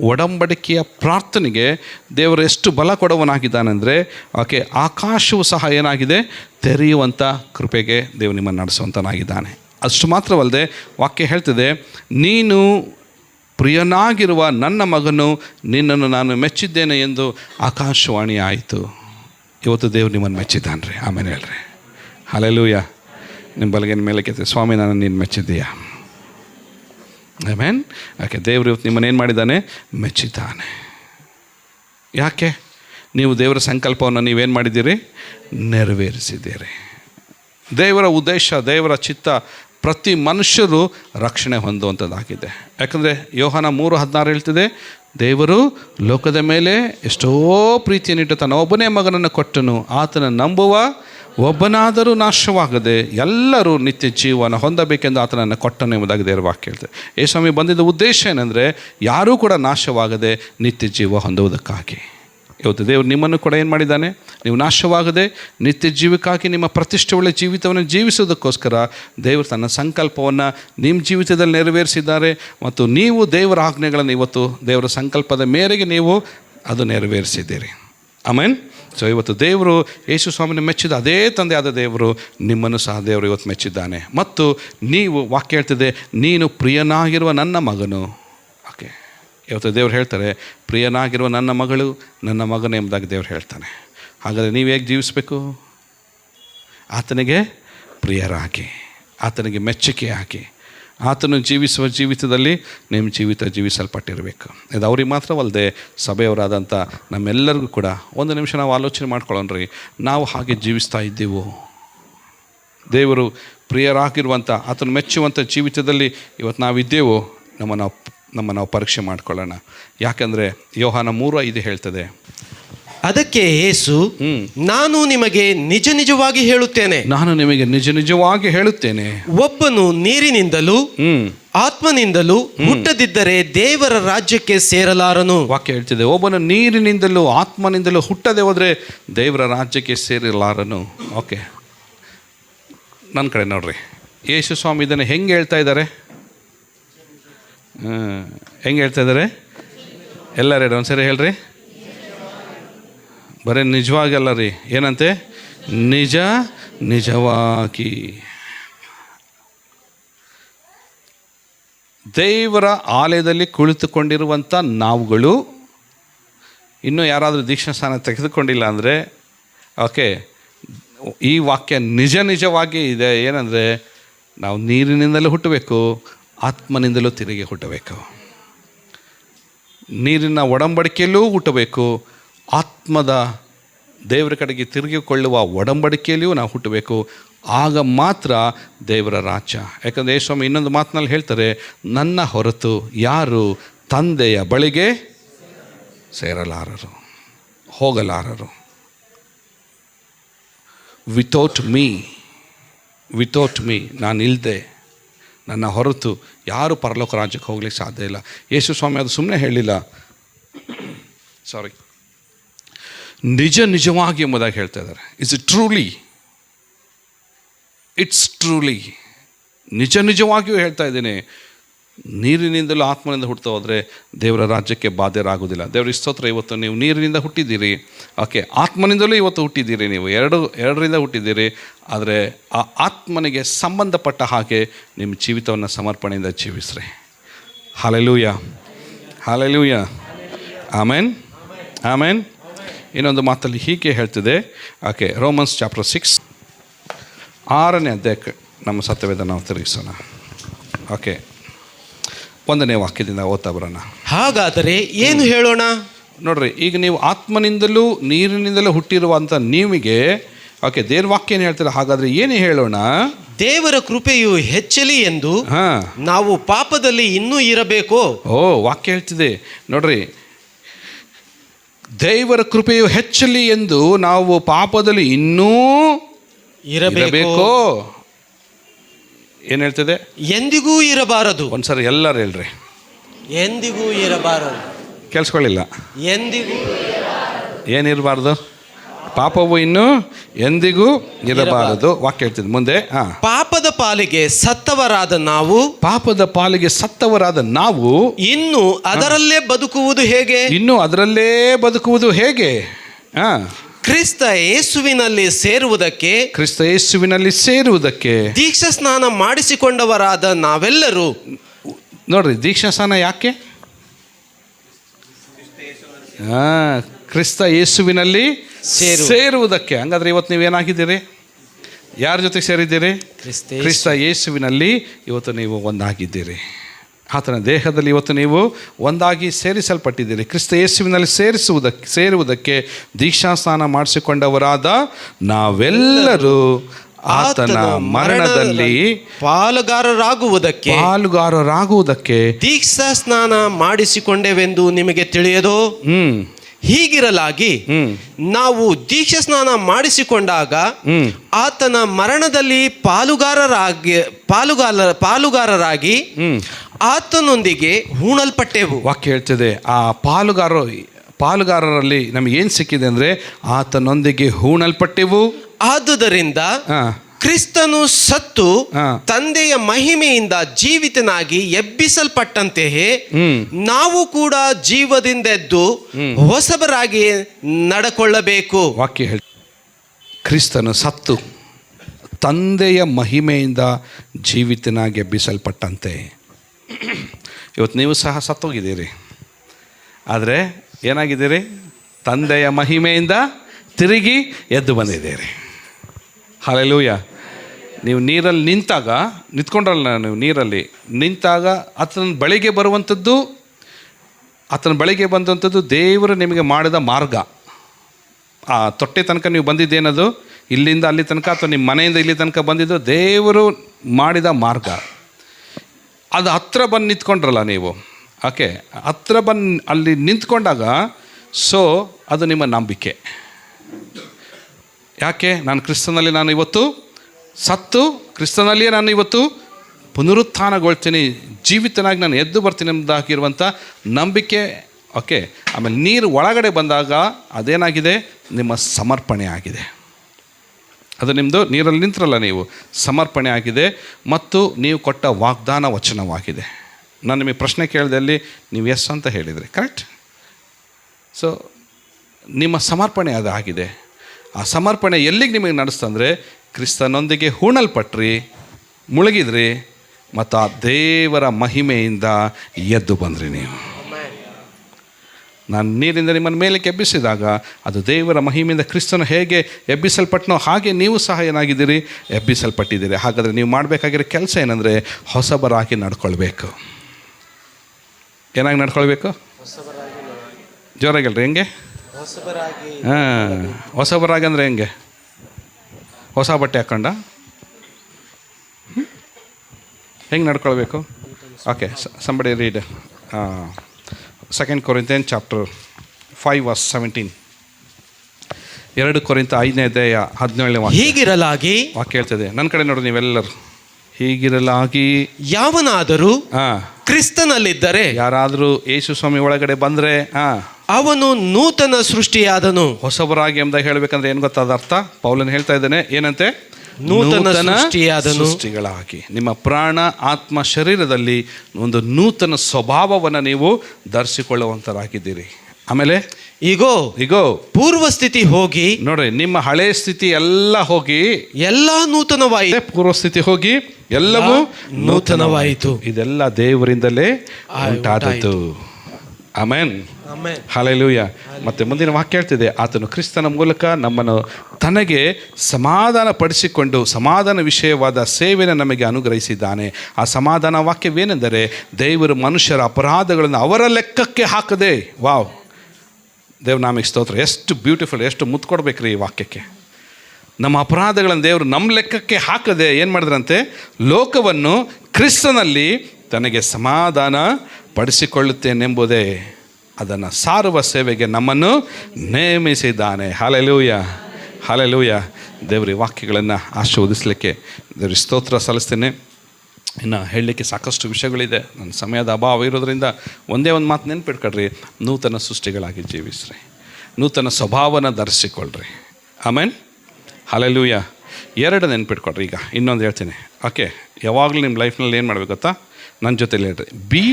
ಒಡಂಬಡಿಕೆಯ ಪ್ರಾರ್ಥನೆಗೆ ದೇವರು ಎಷ್ಟು ಬಲ ಕೊಡುವನಾಗಿದ್ದಾನೆಂದರೆ ಆಕೆ ಆಕಾಶವು ಸಹ ಏನಾಗಿದೆ? ತೆರೆಯುವಂಥ ಕೃಪೆಗೆ ದೇವರು ನಿಮ್ಮನ್ನು ನಡೆಸುವಂತನಾಗಿದ್ದಾನೆ. ಅಷ್ಟು ಮಾತ್ರವಲ್ಲದೆ ವಾಕ್ಯ ಹೇಳ್ತಿದೆ, ನೀನು ಪ್ರಿಯನಾಗಿರುವ ನನ್ನ ಮಗನು ನಿನ್ನನ್ನು ನಾನು ಮೆಚ್ಚಿದ್ದೇನೆ ಎಂದು ಆಕಾಶವಾಣಿ ಆಯಿತು. ಇವತ್ತು ದೇವ್ರು ನಿಮ್ಮನ್ನು ಮೆಚ್ಚಿದ್ದಾನೆ ರೀ ಆಮೇಲೆ ಹೇಳ್ರಿ. ಹಾಲೆಲೂಯ ನಿಮ್ಮ ಬಲಗಿನ ಮೇಲೆ ಕೆತ್ತೆ ಸ್ವಾಮಿ ನಾನು ನೀನು ಮೆಚ್ಚಿದ್ದೀಯಾ? ಆಮೇನ್ ಯಾಕೆ ದೇವರು ಇವತ್ತು ನಿಮ್ಮನ್ನು ಏನು ಮಾಡಿದ್ದಾನೆ? ಮೆಚ್ಚಿದ್ದಾನೆ. ಯಾಕೆ? ನೀವು ದೇವರ ಸಂಕಲ್ಪವನ್ನು ನೀವೇನು ಮಾಡಿದ್ದೀರಿ? ನೆರವೇರಿಸಿದ್ದೀರಿ. ದೇವರ ಉದ್ದೇಶ, ದೇವರ ಚಿತ್ತ ಪ್ರತಿ ಮನುಷ್ಯರು ರಕ್ಷಣೆ ಹೊಂದುವಂಥದ್ದಾಗಿದೆ. ಯಾಕಂದರೆ ಯೋಹನ ಮೂರು ಹದಿನಾರು ಹೇಳ್ತಿದೆ, ದೇವರು ಲೋಕದ ಮೇಲೆ ಎಷ್ಟೋ ಪ್ರೀತಿಯನ್ನಿಟ್ಟು ತನ್ನ ಒಬ್ಬನೇ ಮಗನನ್ನು ಕೊಟ್ಟನು. ಆತನ ನಂಬುವ ಒಬ್ಬನಾದರೂ ನಾಶವಾಗದೆ ಎಲ್ಲರೂ ನಿತ್ಯ ಜೀವನ ಹೊಂದಬೇಕೆಂದು ಆತನನ್ನು ಕೊಟ್ಟನು ಎಂಬುದಾಗಿ ದೇವರ ವಾಕ್ಯ ಈ ಸ್ವಾಮಿ ಬಂದಿದ್ದ ಉದ್ದೇಶ ಏನಂದರೆ ಯಾರೂ ಕೂಡ ನಾಶವಾಗದೆ ನಿತ್ಯ ಜೀವ ಹೊಂದುವುದಕ್ಕಾಗಿ. ಇವತ್ತು ದೇವರು ನಿಮ್ಮನ್ನು ಕೂಡ ಏನು ಮಾಡಿದ್ದಾನೆ? ನೀವು ನಾಶವಾಗದೆ ನಿತ್ಯ ಜೀವಕ್ಕಾಗಿ ನಿಮ್ಮ ಪ್ರತಿಷ್ಠೆ ಒಳ್ಳೆ ಜೀವಿತವನ್ನು ಜೀವಿಸೋದಕ್ಕೋಸ್ಕರ ದೇವರು ತನ್ನ ಸಂಕಲ್ಪವನ್ನು ನಿಮ್ಮ ಜೀವಿತದಲ್ಲಿ ನೆರವೇರಿಸಿದ್ದಾರೆ ಮತ್ತು ನೀವು ದೇವರ ಆಜ್ಞೆಗಳನ್ನು ಇವತ್ತು ದೇವರ ಸಂಕಲ್ಪದ ಮೇರೆಗೆ ನೀವು ಅದು ನೆರವೇರಿಸಿದ್ದೀರಿ. ಆಮೇನ್. ಸೊ ಇವತ್ತು ದೇವರು ಯೇಸು ಸ್ವಾಮಿನ ಮೆಚ್ಚಿದ ಅದೇ ತಂದೆ ಆದ ದೇವರು ನಿಮ್ಮನ್ನು ಸಹ ದೇವರು ಇವತ್ತು ಮೆಚ್ಚಿದ್ದಾನೆ. ಮತ್ತು ನೀವು ವಾಕ್ಯ ಹೇಳ್ತಿದೆ ನೀನು ಪ್ರಿಯನಾಗಿರುವ ನನ್ನ ಮಗನು. ಓಕೆ. ಇವತ್ತು ದೇವರು ಹೇಳ್ತಾರೆ, ಪ್ರಿಯನಾಗಿರುವ ನನ್ನ ಮಗಳು ನನ್ನ ಮಗನು ಎಂಬುದಾಗಿ ದೇವ್ರು ಹೇಳ್ತಾನೆ. ಹಾಗಾದರೆ ನೀವು ಹೇಗೆ ಜೀವಿಸಬೇಕು? ಆತನಿಗೆ ಪ್ರಿಯರಾಗಿ, ಆತನಿಗೆ ಮೆಚ್ಚುಗೆ ಹಾಕಿ ಆತನು ಜೀವಿಸುವ ಜೀವಿತದಲ್ಲಿ ನಿಮ್ಮ ಜೀವಿತ ಜೀವಿಸಲ್ಪಟ್ಟಿರಬೇಕು. ಇದು ಅವ್ರಿಗೆ ಮಾತ್ರವಲ್ಲದೆ ಸಭೆಯವರಾದಂಥ ನಮ್ಮೆಲ್ಲರಿಗೂ ಕೂಡ ಒಂದು ನಿಮಿಷ ನಾವು ಆಲೋಚನೆ ಮಾಡ್ಕೊಳ್ಳೋಣ್ರಿ. ನಾವು ಹಾಗೆ ಜೀವಿಸ್ತಾ ಇದ್ದೀವೋ? ದೇವರು ಪ್ರಿಯರಾಗಿರುವಂಥ, ಆತನು ಮೆಚ್ಚುವಂಥ ಜೀವಿತದಲ್ಲಿ ಇವತ್ತು ನಾವಿದ್ದೇವೋ ನಮ್ಮ ನಾವು ನಮ್ಮ ನಾವು ಪರೀಕ್ಷೆ ಮಾಡ್ಕೊಳ್ಳೋಣ. ಯಾಕಂದರೆ ಯೋಹಾನ ಮೂರು ಐದು ಹೇಳ್ತದೆ ಅದಕ್ಕೆ ಯೇಸು. ನಾನು ನಿಮಗೆ ನಿಜ ನಿಜವಾಗಿ ಹೇಳುತ್ತೇನೆ. ನಾನು ನಿಮಗೆ ನಿಜ ನಿಜವಾಗಿ ಹೇಳುತ್ತೇನೆ. ಒಬ್ಬನು ನೀರಿನಿಂದಲೂ ಆತ್ಮನಿಂದಲೂ ಹುಟ್ಟದಿದ್ದರೆ ದೇವರ ರಾಜ್ಯಕ್ಕೆ ಸೇರಲಾರನು. ವಾಕ್ಯ ಹೇಳ್ತಿದೆ ಒಬ್ಬನು ನೀರಿನಿಂದಲೂ ಆತ್ಮನಿಂದಲೂ ಹುಟ್ಟದೆ ಹೋದರೆ ದೇವರ ರಾಜ್ಯಕ್ಕೆ ಸೇರಲಾರನು. ಓಕೆ. ನನ್ನ ಕಡೆ ನೋಡ್ರಿ. ಯೇಸು ಸ್ವಾಮಿ ಇದನ್ನು ಹೆಂಗೆ ಹೇಳ್ತಾ ಇದ್ದಾರೆ. ಹೆಂಗೆ ಹೇಳ್ತಾ ಇದ್ದಾರೆ? ಎಲ್ಲರೂ ಒಂದ್ಸರಿ ಹೇಳ್ರಿ. ಬರೀ ನಿಜವಾಗಿ ಅಲ್ಲ ರೀ. ಏನಂತೆ? ನಿಜ, ನಿಜವಾಗಿ. ದೇವರ ಆಲಯದಲ್ಲಿ ಕುಳಿತುಕೊಂಡಿರುವಂಥ ನಾವುಗಳು, ಇನ್ನೂ ಯಾರಾದರೂ ದೀಕ್ಷಾ ಸ್ಥಾನ ತೆಗೆದುಕೊಂಡಿಲ್ಲ ಅಂದರೆ, ಓಕೆ, ಈ ವಾಕ್ಯ ನಿಜ ನಿಜವಾಗಿ ಇದೆ. ಏನಂದರೆ, ನಾವು ನೀರಿನಿಂದಲೂ ಹುಟ್ಟಬೇಕು, ಆತ್ಮನಿಂದಲೂ ತಿರುಗಿ ಹುಟ್ಟಬೇಕು. ನೀರಿನ ಒಡಂಬಡಿಕೆಯಲ್ಲೂ ಹುಟ್ಟಬೇಕು ಆತ್ಮದ ದೇವರ ಕಡೆಗೆ ತಿರುಗಿಕೊಳ್ಳುವ ಒಡಂಬಡಿಕೆಯಲ್ಲಿಯೂ ನಾವು ಹುಟ್ಟಬೇಕು. ಆಗ ಮಾತ್ರ ದೇವರ ರಾಜ್ಯ. ಯಾಕಂದರೆ ಯೇಸ್ವಾಮಿ ಇನ್ನೊಂದು ಮಾತಿನಲ್ಲಿ ಹೇಳ್ತಾರೆ, ನನ್ನ ಹೊರತು ಯಾರು ತಂದೆಯ ಬಳಿಗೆ ಸೇರಲಾರರು, ಹೋಗಲಾರರು. ವಿತೌಟ್ ಮೀ ವಿತೌಟ್ ಮೀ ನಾನು ಇಲ್ಲದೆ ನನ್ನ ಹೊರತು ಯಾರು ಪರಲೋಕ ರಾಜ್ಯಕ್ಕೆ ಹೋಗ್ಲಿಕ್ಕೆ ಸಾಧ್ಯ ಇಲ್ಲ. ಯೇಸು ಸ್ವಾಮಿ ಅದು ಸುಮ್ಮನೆ ಹೇಳಿಲ್ಲ. ಸಾರಿ ನಿಜ ನಿಜವಾಗಿ ಎಂಬುದಾಗಿ ಹೇಳ್ತಾ ಇದ್ದಾರೆ. It's it truly it's truly ನಿಜ ನಿಜವಾಗಿಯೂ ಹೇಳ್ತಾ ಇದ್ದೀನಿ. ನೀರಿನಿಂದಲೂ ಆತ್ಮನಿಂದ ಹುಡ್ತಾ ಹೋದರೆ ದೇವರ ರಾಜ್ಯಕ್ಕೆ ಬಾಧ್ಯರಾಗೋದಿಲ್ಲ ದೇವರ ಸ್ತೋತ್ರ, ಇವತ್ತು ನೀವು ನೀರಿನಿಂದ ಹುಟ್ಟಿದ್ದೀರಿ. ಓಕೆ, ಆತ್ಮನಿಂದಲೂ ಇವತ್ತು ಹುಟ್ಟಿದ್ದೀರಿ ನೀವು. ಎರಡು, ಎರಡರಿಂದ ಹುಟ್ಟಿದ್ದೀರಿ. ಆದರೆ ಆ ಆತ್ಮನಿಗೆ ಸಂಬಂಧಪಟ್ಟ ಹಾಗೆ ನಿಮ್ಮ ಜೀವಿತವನ್ನು ಸಮರ್ಪಣೆಯಿಂದ ಜೀವಿಸ್ರಿ. ಹಾಲೆಲೂಯ ಹಾಲೆಲೂಯ ಆಮೇನ್ ಆಮೇನ್ ಇನ್ನೊಂದು ಮಾತಲ್ಲಿ ಹೀಗೆ ಹೇಳ್ತಿದೆ. ಆಕೆ ರೋಮನ್ಸ್ ಚಾಪ್ಟರ್ ಸಿಕ್ಸ್ ಆರನೇ ಅಧ್ಯಾಯಕ್ಕೆ ನಮ್ಮ ಸತ್ಯವೇದ ನಾವು ತಿರುಗಿಸೋಣ ಓಕೆ ಒಂದನೇ ವಾಕ್ಯದಿಂದ ಓದ್ತಾ ಬರೋಣ. ಹಾಗಾದರೆ ಏನು ಹೇಳೋಣ? ನೋಡ್ರಿ ಈಗ ನೀವು ಆತ್ಮನಿಂದಲೂ ನೀರಿನಿಂದಲೂ ಹುಟ್ಟಿರುವಂಥ ನೀವಿಗೆ ಓಕೆ ದೇವ್ರ ವಾಕ್ಯ ಏನು ಹೇಳ್ತಾರೆ? ಹಾಗಾದರೆ ಏನು ಹೇಳೋಣ? ದೇವರ ಕೃಪೆಯು ಹೆಚ್ಚಲಿ ಎಂದು ನಾವು ಪಾಪದಲ್ಲಿ ಇನ್ನೂ ಇರಬೇಕು? ಓ ವಾಕ್ಯ ಹೇಳ್ತಿದೆ. ನೋಡ್ರಿ ದೇವರ ಕೃಪೆಯು ಹೆಚ್ಚಲಿ ಎಂದು ನಾವು ಪಾಪದಲ್ಲಿ ಇನ್ನೂ ಇರಬೇಕು. ಏನು ಹೇಳ್ತಿದೆ? ಎಂದಿಗೂ ಇರಬಾರದು. ಒಂದ್ಸರಿ ಎಲ್ಲರೂ ಹೇಳ್ರಿ. ಎಂದಿಗೂ ಇರಬಾರದು. ಕೇಳಿಸ್ಕೊಳ್ಳಿಲ್ಲ. ಎಂದಿಗೂ ಏನಿರಬಾರ್ದು? ಪಾಪವು ಇನ್ನು ಎಂದಿಗೂ ಇರಬಾರದು. ವಾಕ್ಯ ಹೇಳ್ತಿದ್ದೆ ಮುಂದೆ ಪಾಪದ ಪಾಲಿಗೆ ಸತ್ತವರಾದ ನಾವು ಪಾಪದ ಪಾಲಿಗೆ ಸತ್ತವರಾದ ನಾವು ಇನ್ನು ಅದರಲ್ಲೇ ಬದುಕುವುದು ಹೇಗೆ? ಇನ್ನು ಅದರಲ್ಲೇ ಬದುಕುವುದು ಹೇಗೆ? ಹಾಂ. ಕ್ರಿಸ್ತ ಯೇಸುವಿನಲ್ಲಿ ಸೇರುವುದಕ್ಕೆ ಕ್ರಿಸ್ತ ಯೇಸುವಿನಲ್ಲಿ ಸೇರುವುದಕ್ಕೆ. ದೀಕ್ಷಾ ಸ್ನಾನ ಮಾಡಿಸಿಕೊಂಡವರಾದ ನಾವೆಲ್ಲರೂ ನೋಡ್ರಿ ದೀಕ್ಷಾಸ್ನಾನ ಯಾಕೆ? ಹಾಂ. ಕ್ರಿಸ್ತ ಯೇಸುವಿನಲ್ಲಿ ಸೇರು. ಸೇರುವುದಕ್ಕೆ. ಹಂಗಾದ್ರೆ ಇವತ್ತು ನೀವೇನಾಗಿದ್ದೀರಿ? ಯಾರ ಜೊತೆ ಸೇರಿದ್ದೀರಿ? ಕ್ರಿಸ್ತ ಕ್ರಿಸ್ತ ಯೇಸುವಿನಲ್ಲಿ ಇವತ್ತು ನೀವು ಒಂದಾಗಿದ್ದೀರಿ. ಆತನ ದೇಹದಲ್ಲಿ ಇವತ್ತು ನೀವು ಒಂದಾಗಿ ಸೇರಿಸಲ್ಪಟ್ಟಿದ್ದೀರಿ. ಕ್ರಿಸ್ತ ಯೇಸುವಿನಲ್ಲಿ ಸೇರಿಸುವುದಕ್ಕೆ ಸೇರುವುದಕ್ಕೆ ದೀಕ್ಷಾ ಸ್ನಾನ ಮಾಡಿಸಿಕೊಂಡವರಾದ ನಾವೆಲ್ಲರೂ ಆತನ ಮರಣದಲ್ಲಿ ಪಾಲುಗಾರರಾಗುವುದಕ್ಕೆ ಪಾಲುಗಾರರಾಗುವುದಕ್ಕೆ ದೀಕ್ಷಾ ಸ್ನಾನ ಮಾಡಿಸಿಕೊಂಡೆವೆಂದು ನಿಮಗೆ ತಿಳಿಯದು? ಹ್ಮ್. ಹೀಗಿರಲಾಗಿ ನಾವು ದೀಕ್ಷೆ ಸ್ನಾನ ಮಾಡಿಸಿಕೊಂಡಾಗ ಆತನ ಮರಣದಲ್ಲಿ ಪಾಲುಗಾರರಾಗಿ ಪಾಲುಗಾರ ಪಾಲುಗಾರರಾಗಿ ಆತನೊಂದಿಗೆ ಹೂಣಲ್ಪಟ್ಟೆವು. ವಾಕ್ಯ ಹೇಳ್ತದೆ ಆ ಪಾಲುಗಾರರು ಪಾಲುಗಾರರಲ್ಲಿ ನಮಗೆ ಏನು ಸಿಕ್ಕಿದೆ ಅಂದರೆ ಆತನೊಂದಿಗೆ ಹೂಣಲ್ಪಟ್ಟೆವು. ಆದುದರಿಂದ ಕ್ರಿಸ್ತನು ಸತ್ತು ತಂದೆಯ ಮಹಿಮೆಯಿಂದ ಜೀವಿತನಾಗಿ ಎಬ್ಬಿಸಲ್ಪಟ್ಟಂತೆಯೇ ನಾವು ಕೂಡ ಜೀವದಿಂದ ಎದ್ದು ಹೊಸಬರಾಗಿ ನಡಕೊಳ್ಳಬೇಕು. ವಾಕ್ಯ ಹೇಳಿ. ಕ್ರಿಸ್ತನು ಸತ್ತು ತಂದೆಯ ಮಹಿಮೆಯಿಂದ ಜೀವಿತನಾಗಿ ಎಬ್ಬಿಸಲ್ಪಟ್ಟಂತೆ. ಇವತ್ತು ನೀವು ಸಹ ಸತ್ತೋಗಿದ್ದೀರಿ. ಆದರೆ ಏನಾಗಿದ್ದೀರಿ? ತಂದೆಯ ಮಹಿಮೆಯಿಂದ ತಿರುಗಿ ಎದ್ದು ಬಂದಿದ್ದೀರಿ. ಹಾಲೆಲೂಯ ನೀವು ನೀರಲ್ಲಿ ನಿಂತಾಗ, ನಿಂತ್ಕೊಂಡ್ರಲ್ಲ ನೀವು ನೀರಲ್ಲಿ, ನಿಂತಾಗ ಆತನ ಬಳಿಗೆ ಬರುವಂಥದ್ದು, ಆತನ ಬಳಿಗೆ ಬಂದಂಥದ್ದು ದೇವರು ನಿಮಗೆ ಮಾಡಿದ ಮಾರ್ಗ. ಆ ತೊಟ್ಟೆ ತನಕ ನೀವು ಬಂದಿದ್ದೇನದು? ಇಲ್ಲಿಂದ ಅಲ್ಲಿ ತನಕ ಅಥವಾ ನಿಮ್ಮ ಮನೆಯಿಂದ ಇಲ್ಲಿ ತನಕ ಬಂದಿದ್ದು ದೇವರು ಮಾಡಿದ ಮಾರ್ಗ. ಅದು ಹತ್ರ ಬಂದು ನಿಂತ್ಕೊಂಡ್ರಲ್ಲ ನೀವು. ಓಕೆ, ಹತ್ರ ಬಂದು ಅಲ್ಲಿ ನಿಂತ್ಕೊಂಡಾಗ, ಸೊ ಅದು ನಿಮ್ಮ ನಂಬಿಕೆ. ಯಾಕೆ? ನಾನು ಕ್ರಿಸ್ತನಲ್ಲಿ ನಾನು ಇವತ್ತು ಸತ್ತು ಕ್ರಿಸ್ತನಲ್ಲಿಯೇ ನಾನು ಇವತ್ತು ಪುನರುತ್ಥಾನಗೊಳ್ತೀನಿ, ಜೀವಿತನಾಗಿ ನಾನು ಎದ್ದು ಬರ್ತೀನಿ ಎಂಬುದಾಗಿರುವಂಥ ನಂಬಿಕೆ. ಓಕೆ, ಆಮೇಲೆ ನೀರು ಒಳಗಡೆ ಬಂದಾಗ ಅದೇನಾಗಿದೆ? ನಿಮ್ಮ ಸಮರ್ಪಣೆ ಆಗಿದೆ. ಅದು ನಿಮ್ಮದು ನೀರಲ್ಲಿ ನಿಂತ್ರಲ್ಲ ನೀವು. ಸಮರ್ಪಣೆ ಆಗಿದೆ ಮತ್ತು ನೀವು ಕೊಟ್ಟ ವಾಗ್ದಾನ ವಚನವಾಗಿದೆ. ನಾನು ನಿಮಗೆ ಪ್ರಶ್ನೆ ಕೇಳಿದಲ್ಲಿ ನೀವು ಎಸ್ ಅಂತ ಹೇಳಿದ್ರಿ ಕರೆಕ್ಟ್ ಸೊ ನಿಮ್ಮ ಸಮರ್ಪಣೆ ಅದು ಆಗಿದೆ ಆ ಸಮರ್ಪಣೆ ಎಲ್ಲಿಗೆ ನಿಮಗೆ ನಡೆಸ್ತಂದರೆ ಕ್ರಿಸ್ತನೊಂದಿಗೆ ಹೂಣಲ್ಪಟ್ರಿ ಮುಳುಗಿದ್ರಿ ಮತ್ತು ಆ ದೇವರ ಮಹಿಮೆಯಿಂದ ಎದ್ದು ಬಂದ್ರಿ ನೀವು. ನಾನು ನೀರಿಂದ ನಿಮ್ಮನ್ನು ಮೇಲೆ ಎಬ್ಬಿಸಿದಾಗ ಅದು ದೇವರ ಮಹಿಮೆಯಿಂದ ಕ್ರಿಸ್ತನು ಹೇಗೆ ಎಬ್ಬಿಸಲ್ಪಟ್ಟನೋ ಹಾಗೆ ನೀವು ಸಹ ಏನಾಗಿದ್ದೀರಿ? ಎಬ್ಬಿಸಲ್ಪಟ್ಟಿದ್ದೀರಿ. ಹಾಗಾದರೆ ನೀವು ಮಾಡಬೇಕಾಗಿರೋ ಕೆಲಸ ಏನಂದರೆ ಹೊಸಬರಾಗಿ ನಡ್ಕೊಳ್ಬೇಕು. ಏನಾಗಿ ನಡ್ಕೊಳ್ಬೇಕು? ಜೋರಾಗಿಲ್ಲ ರೀ ಹೆಂಗೆ? ಹಾಂ ಹೊಸಬರಾಗಿ ಅಂದರೆ ಹೆಂಗೆ? ಹೊಸ ಬಟ್ಟೆ ಹಾಕೊಂಡ? ಹೆಂಗೆ ನಡ್ಕೊಳ್ಬೇಕು? Okay somebody read second Corinthian chapter five verse seventeen ಎರಡು ಕೊರಿಂತ ಐದನೇ ಅಧ್ಯಾಯ ಹದಿನೇಳನೇ ಹೀಗಿರಲಾಗಿ ವಾಕ್ಯ ಹೇಳ್ತದೆ. ನನ್ನ ಕಡೆ ನೋಡಿ ನೀವೆಲ್ಲರೂ. ಹೀಗಿರಲಾಗಿ ಯಾವನಾದರೂ ಹಾಂ. ಕ್ರಿಸ್ತನಲ್ಲಿದ್ದರೆ ಯಾರಾದರೂ ಯೇಸು ಸ್ವಾಮಿ ಒಳಗಡೆ ಬಂದರೆ ಹಾಂ. ಅವನು ನೂತನ ಸೃಷ್ಟಿಯಾದನು. ಹೊಸಬರಾಗಿ ಎಂಬುದಾಗಿ ಹೇಳಬೇಕಂದ್ರೆ ಏನು ಗೊತ್ತಾದ ಅರ್ಥ? ಪೌಲನ್ ಹೇಳ್ತಾ ಇದ್ದಾನೆ ಏನಂತೆ? ನೂತನ ಸೃಷ್ಟಿಯಾದನು. ಸೃಷ್ಟಿಗಳಾಗಿ. ನಿಮ್ಮ ಪ್ರಾಣ ಆತ್ಮ ಶರೀರದಲ್ಲಿ ಒಂದು ನೂತನ ಸ್ವಭಾವವನ್ನು ನೀವು ಧರಿಸಿಕೊಳ್ಳುವಂತರಾಗಿದ್ದೀರಿ. ಆಮೇಲೆ? ಈಗೋ ಈಗೋ ಪೂರ್ವ ಸ್ಥಿತಿ ಹೋಗಿ ನೋಡ್ರಿ ನಿಮ್ಮ ಹಳೆ ಸ್ಥಿತಿ ಎಲ್ಲ ಹೋಗಿ ಎಲ್ಲ ನೂತನವಾಯಿತು ಪೂರ್ವ ಸ್ಥಿತಿ ಹೋಗಿ ಎಲ್ಲವೂ ನೂತನವಾಯಿತು. ಇದೆಲ್ಲ ದೇವರಿಂದಲೇ ಉಂಟಾದದ್ದು. ಆಮೇನ್. ಹಾಲೆಲೂಯ ಮತ್ತೆ ಮುಂದಿನ ವಾಕ್ಯ ಹೇಳ್ತಿದೆ, ಆತನು ಕ್ರಿಸ್ತನ ಮೂಲಕ ನಮ್ಮನ್ನು ತನಗೆ ಸಮಾಧಾನ ಪಡಿಸಿಕೊಂಡು ಸಮಾಧಾನ ವಿಷಯವಾದ ಸೇವೆಯನ್ನು ನಮಗೆ ಅನುಗ್ರಹಿಸಿದ್ದಾನೆ. ಆ ಸಮಾಧಾನ ವಾಕ್ಯವೇನೆಂದರೆ, ದೇವರು ಮನುಷ್ಯರ ಅಪರಾಧಗಳನ್ನು ಅವರ ಲೆಕ್ಕಕ್ಕೆ ಹಾಕದೆ, ವಾವ್. ದೇವ್ರ ಸ್ತೋತ್ರ. ಎಷ್ಟು ಬ್ಯೂಟಿಫುಲ್ ಎಷ್ಟು ಮುತ್ತು ಕೊಡ್ಬೇಕ್ರಿ ಈ ವಾಕ್ಯಕ್ಕೆ. ನಮ್ಮ ಅಪರಾಧಗಳನ್ನು ದೇವರು ನಮ್ಮ ಲೆಕ್ಕಕ್ಕೆ ಹಾಕದೆ ಏನು ಮಾಡಿದ್ರಂತೆ? ಲೋಕವನ್ನು ಕ್ರಿಸ್ತನಲ್ಲಿ ತನಗೆ ಸಮಾಧಾನ ಪಡಿಸಿಕೊಳ್ಳುತ್ತೇನೆಂಬುದೇ ಅದನ್ನು ಸಾರುವ ಸೇವೆಗೆ ನಮ್ಮನ್ನು ನೇಮಿಸಿದ್ದಾನೆ. ಹಾಲೆಲೂಯ ಹಾಲೆಲೂಯ ದೇವರ ವಾಕ್ಯಗಳನ್ನು ಆಶೀರ್ವದಿಸಲಿಕ್ಕೆ ದೇವ್ರಿ ಸ್ತೋತ್ರ ಸಲ್ಲಿಸ್ತೇನೆ. ಇನ್ನು ಹೇಳಲಿಕ್ಕೆ ಸಾಕಷ್ಟು ವಿಷಯಗಳಿದೆ. ನನ್ನ ಸಮಯದ ಅಭಾವ ಇರೋದರಿಂದ ಒಂದೇ ಒಂದು ಮಾತು ನೆನ್ಪಿಟ್ಕೊಳ್ರಿ ನೂತನ ಸೃಷ್ಟಿಗಳಾಗಿ ಜೀವಿಸ್ರಿ. ನೂತನ ಸ್ವಭಾವನ ಧರಿಸಿಕೊಳ್ಳ್ರಿ ಆಮೇನ್ ಹಾಲೆಲೂಯ ಎರಡು ನೆನ್ಪಿಟ್ಕೊಳ್ರಿ ಈಗ. ಇನ್ನೊಂದು ಹೇಳ್ತೀನಿ. ಓಕೆ ಯಾವಾಗಲೂ ನಿಮ್ಮ ಲೈಫ್ನಲ್ಲಿ ಏನು ಮಾಡಬೇಕು ಗೊತ್ತಾ? ನನ್ನ ಜೊತೆಲಿ ಹೇಳ್ರಿ. ಬಿ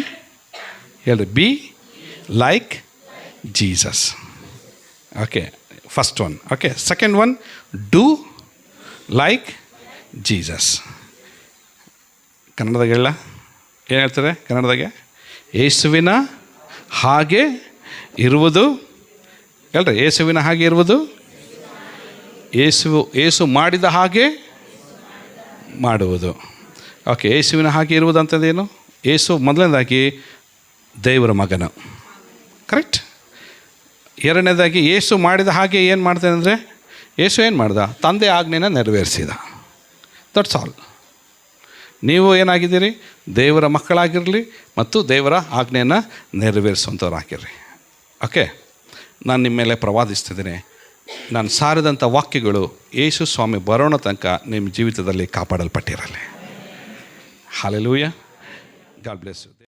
ಹೇಳ್ರಿ. Be like Jesus okay first one okay second one do like Jesus ಕನ್ನಡದಾಗ ಹೇಳ, ಏನು ಹೇಳ್ತಾರೆ ಕನ್ನಡದಾಗೆ? ಯೇಸುವಿನ ಹಾಗೆ ಇರುವುದು. ಹೇಳ್ರಿ, ಯೇಸುವಿನ ಹಾಗೆ ಇರುವುದು. ಯೇಸು ಯೇಸು ಮಾಡಿದ ಹಾಗೆ ಮಾಡುವುದು. ಓಕೆ ಯೇಸುವಿನ ಹಾಗೆ ಇರುವುದು ಅಂತಂದೇನು? ಯೇಸು ಮೊದಲನೇದಾಗಿ ದೇವರ ಮಗನು. ಕರೆಕ್ಟ್? ಎರಡನೇದಾಗಿ ಯೇಸು ಮಾಡಿದ ಹಾಗೆ ಏನು ಮಾಡ್ತಾನೆ ಅಂದರೆ ಯೇಸು ಏನು ಮಾಡ್ದ? ತಂದೆ ಆಜ್ಞೆನ ನೆರವೇರಿಸಿದ. ದಟ್ಸ್ ಆಲ್ ನೀವು ಏನಾಗಿದ್ದೀರಿ? ದೇವರ ಮಕ್ಕಳಾಗಿರಲಿ ಮತ್ತು ದೇವರ ಆಜ್ಞೆಯನ್ನು ನೆರವೇರಿಸುವಂಥವ್ರಾಗಿರ್ರಿ ಓಕೆ ನಾನು ನಿಮ್ಮ ಮೇಲೆ ಪ್ರವಾದಿಸ್ತಿದ್ದೀನಿ. ನಾನು ಸಾರಿದಂಥ ವಾಕ್ಯಗಳು ಯೇಸು ಸ್ವಾಮಿ ಬರೋಣ ತನಕ ನಿಮ್ಮ ಜೀವಿತದಲ್ಲಿ ಕಾಪಾಡಲ್ಪಟ್ಟಿರಲಿ. Hallelujah God bless you